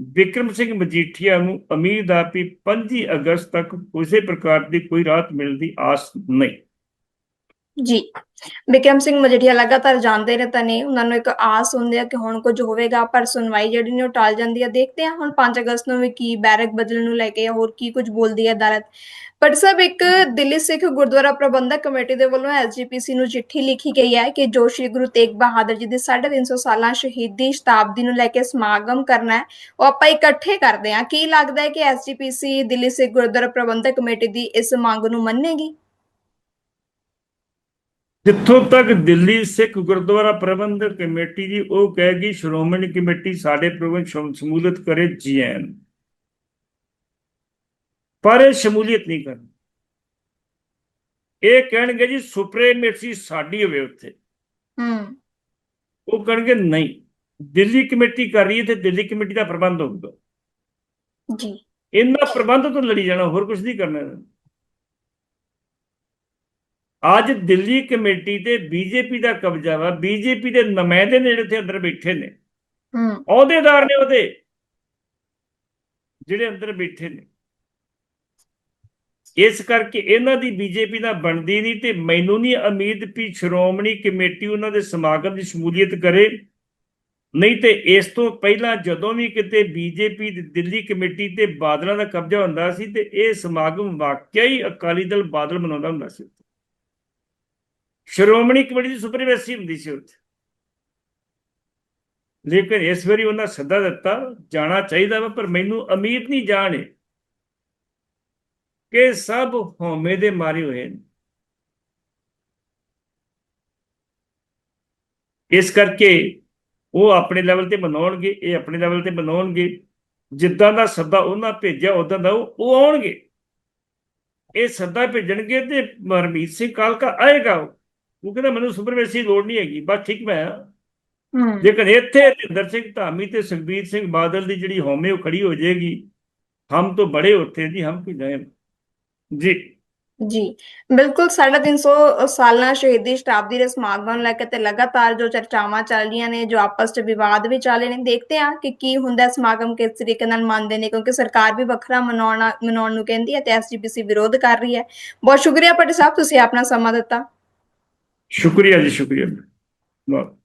ਵਿਕਰਮ ਸਿੰਘ ਮਜੀਠੀਆ ਨੂੰ ਉਮੀਦ ਆ ਵੀ 25 ਅਗਸਤ ਤੱਕ ਕਿਸੇ ਪ੍ਰਕਾਰ ਦੀ ਕੋਈ ਰਾਹਤ ਮਿਲਣ ਦੀ ਆਸ ਨਹੀਂ। ਜੀ। ਵਿਕਰਮ ਸਿੰਘ ਮਜੀਠੀਆ ਲਗਾਤਾਰ ਜਾਂਦੇ ਨੇ ਤਾਂ ਨੇ ਉਹਨਾਂ ਨੂੰ ਇੱਕ ਆਸ ਹੁੰਦੀ ਹੈ ਕਿ ਹੁਣ ਕੁਝ ਹੋਵੇਗਾ, ਪਰ ਸੁਣਵਾਈ ਜਿਹੜੀ ਨੇ ਉਹ ਟਾਲ ਜਾਂਦੀ ਹੈ ਦੇਖਦੇ ਹਾਂ ਹੁਣ 5 ਅਗਸਤ ਨੂੰ ਵੀ ਕੀ ਬੈਰਕ ਬਦਲਣ ਨੂੰ ਲੈ ਕੇ ਹੋਰ ਕੀ ਕੁਝ ਬੋਲਦੀ ਹੈ ਅਦਾਲਤ। ਪਰ ਸਭ ਇੱਕ ਦਿੱਲੀ ਸਿੱਖ ਗੁਰਦੁਆਰਾ ਪ੍ਰਬੰਧਕ ਕਮੇਟੀ ਦੇ ਵੱਲੋਂ ਐਸਜੀਪੀਸੀ ਨੂੰ ਚਿੱਠੀ ਲਿਖੀ ਗਈ ਹੈ ਕਿ ਜੋ ਸ਼੍ਰੀ ਗੁਰੂ ਤੇਗ ਬਹਾਦਰ ਜੀ ਦੇ 350 ਸਾਲਾਂ ਸ਼ਹੀਦੀ ਸ਼ਤਾਬਦੀ ਨੂੰ ਲੈ ਕੇ ਸਮਾਗਮ ਕਰਨਾ ਹੈ, ਉਹ ਆਪਾਂ ਇਕੱਠੇ ਕਰਦੇ ਹਾਂ। ਕੀ ਲੱਗਦਾ ਹੈ ਕਿ ਐਸਜੀਪੀਸੀ ਦਿੱਲੀ ਸਿੱਖ ਗੁਰਦੁਆਰਾ ਪ੍ਰਬੰਧਕ ਕਮੇਟੀ ਦੀ ਇਸ ਮੰਗ ਨੂੰ ਮੰਨੇਗੀ? ਜਿੱਥੋਂ ਤੱਕ ਦਿੱਲੀ ਸਿੱਖ ਗੁਰਦੁਆਰਾ ਪ੍ਰਬੰਧਕ ਕਮੇਟੀ ਜੀ ਉਹ ਕਹੇਗੀ ਸ਼੍ਰੋਮਣੀ ਕਮੇਟੀ ਸਾਡੇ ਸ਼ਮ- ਸ਼ਮੂਲੀਅਤ ਕਰੇ ਜੀਐਨ। ਪਰ ਇਹ ਸ਼ਮੂਲੀਅਤ ਨਹੀਂ ਕਰਨੀ। ਇਹ ਕਹਿਣਗੇ ਜੀ ਸੁਪਰੀਮੇਸੀ ਸਾਡੀ ਹੋਵੇ ਉੱਥੇ। ਹੂੰ। ਉਹ ਕਹਿਣਗੇ ਨਹੀਂ। ਦਿੱਲੀ ਕਮੇਟੀ ਕਰ ਰਹੀ ਹੈ ਤੇ ਦਿੱਲੀ ਕਮੇਟੀ ਦਾ ਪ੍ਰਬੰਧ ਹੋਊਗਾ। ਜੀ। ਇਹਨਾਂ ਪ੍ਰਬੰਧ ਤੋਂ ਲੜੀ ਜਾਣਾ ਹੋਰ ਕੁਝ ਨਹੀਂ ਕਰਨਾ। ਅੱਜ ਦਿੱਲੀ ਕਮੇਟੀ ਤੇ ਬੀਜੇਪੀ ਦਾ ਕਬਜ਼ਾ ਵਾ ਬੀਜੇਪੀ ਦੇ ਨੁਮਾਇੰਦੇ ਨੇ ਜਿਹੜੇ ਅੰਦਰ ਬੈਠੇ ਨੇ। ਹੂੰ। ਅਹੁਦੇਦਾਰ ਨੇ ਉਹਦੇ ਜਿਹੜੇ ਅੰਦਰ ਬੈਠੇ ਨੇ। ਇਸ ਕਰਕੇ ਇਹਨਾਂ ਦੀ ਬੀਜੇਪੀ ਨਾਲ ਬਣਦੀ ਨਹੀਂ ਤੇ ਮੈਨੂੰ ਨਹੀਂ ਉਮੀਦ ਵੀ ਸ਼੍ਰੋਮਣੀ ਕਮੇਟੀ ਉਹਨਾਂ ਦੇ ਸਮਾਗਮ ਦੀ ਸ਼ਮੂਲੀਅਤ ਕਰੇ। ਨਹੀਂ ਤੇ ਇਸ ਤੋਂ ਪਹਿਲਾਂ ਜਦੋਂ ਵੀ ਕਿਤੇ ਬੀਜੇਪੀ ਦੀ ਦਿੱਲੀ ਕਮੇਟੀ ਤੇ ਬਾਦਲਾਂ ਦਾ ਕਬਜ਼ਾ ਹੁੰਦਾ ਸੀ ਤੇ ਇਹ ਸਮਾਗਮ ਵਾਕਿਆ ਹੀ ਅਕਾਲੀ ਦਲ ਬਾਦਲ ਮਨਾਉਂਦਾ ਹੁੰਦਾ ਸੀ। ਸ਼੍ਰੋਮਣੀ ਕਮੇਟੀ ਦੀ ਸੁਪਰੀਮੈਸੀ ਹੁੰਦੀ ਸੀ ਉੱਥੇ। ਲੇਕਿਨ ਇਸ ਵਾਰੀ ਉਹਨਾਂ ਸੱਦਾ ਦਿੱਤਾ, ਜਾਣਾ ਚਾਹੀਦਾ ਵਾ, ਪਰ ਮੈਨੂੰ ਉਮੀਦ ਨਹੀਂ ਜਾਣੇ ਕਿ ਸਭ ਹਉਮੈ ਦੇ ਮਾਰੇ ਹੋਏ ਨੇ। ਇਸ ਕਰਕੇ ਉਹ ਆਪਣੇ ਲੈਵਲ ਤੇ ਮਨਾਉਣਗੇ, ਇਹ ਆਪਣੇ ਲੈਵਲ ਤੇ ਮਨਾਉਣਗੇ। ਜਿੱਦਾਂ ਦਾ ਸੱਦਾ ਉਹਨਾਂ ਭੇਜਿਆ ਉਦਾਂ ਦਾ ਉਹ ਉਹ ਆਉਣਗੇ। ਇਹ ਸੱਦਾ ਭੇਜਣਗੇ ਤੇ ਮਰਮੀਤ ਸਿੰਘ ਕਾਲਕਾ ਆਏਗਾ ਉਹ। ਉਹ ਕਹਿੰਦਾ ਮੈਨੂੰ ਸੁਪਰਵੇਸੀ ਲੋੜ ਨਹੀਂ ਹੈਗੀ ਬਸ ਠੀਕ ਮੈਂ ਜੇਕਰ ਇੱਥੇ ਤਿੰਦਰ ਸਿੰਘ ਧਾਮੀ ਤੇ ਸੰਬੀਰ ਸਿੰਘ ਬਾਦਲ ਦੀ ਜਿਹੜੀ ਹਉਮੈ ਉਹ ਖੜੀ ਹੋ ਜਾਏਗੀ ਹਮ ਤੋਂ ਬੜੇ ਹੋਤੇ ਜੀ ਹਮ ਕੀ ਜਾਏ। ਜੀ। ਜੀ ਬਿਲਕੁਲ 350 ਸਾਲਾਂ ਸ਼ਹੀਦੀ ਸ਼ਤਾਬਦੀ ਦੇ ਸਮਾਗਮ ਨੂੰ ਲੈ ਕੇ ਤੇ ਲਗਾਤਾਰ ਜੋ ਚਰਚਾਵਾਂ ਚੱਲ ਰਹੀਆਂ ਨੇ ਜੋ ਆਪਸ ਵਿੱਚ ਵਿਵਾਦ ਵੀ ਚੱਲ ਰਹੇ ਨੇ ਦੇਖਦੇ ਆ ਕਿ ਕੀ ਹੁੰਦਾ ਸਮਾਗਮ ਕਿਸ ਤਰੀਕੇ ਨਾਲ ਮੰਨਦੇ ਨੇ ਕਿਉਂਕਿ ਸਰਕਾਰ ਵੀ ਵੱਖਰਾ ਮਨਾਉਣਾ ਮਨਾਉਣ ਨੂੰ ਕਹਿੰਦੀ ਹੈ ਤੇ ਐਸਜੀਪੀਸੀ ਵਿਰੋਧ ਕਰ ਰਹੀ ਹੈ। ਬਹੁਤ ਸ਼ੁਕਰੀਆ ਪਟੇ ਸਾਹਿਬ ਤੁਸੀਂ ਆਪਣਾ ਸਮਾਂ ਦਿੱਤਾ। ਸ਼ੁਕਰੀਆ ਜੀ ਸ਼ੁਕਰੀਆ ਬਹੁਤ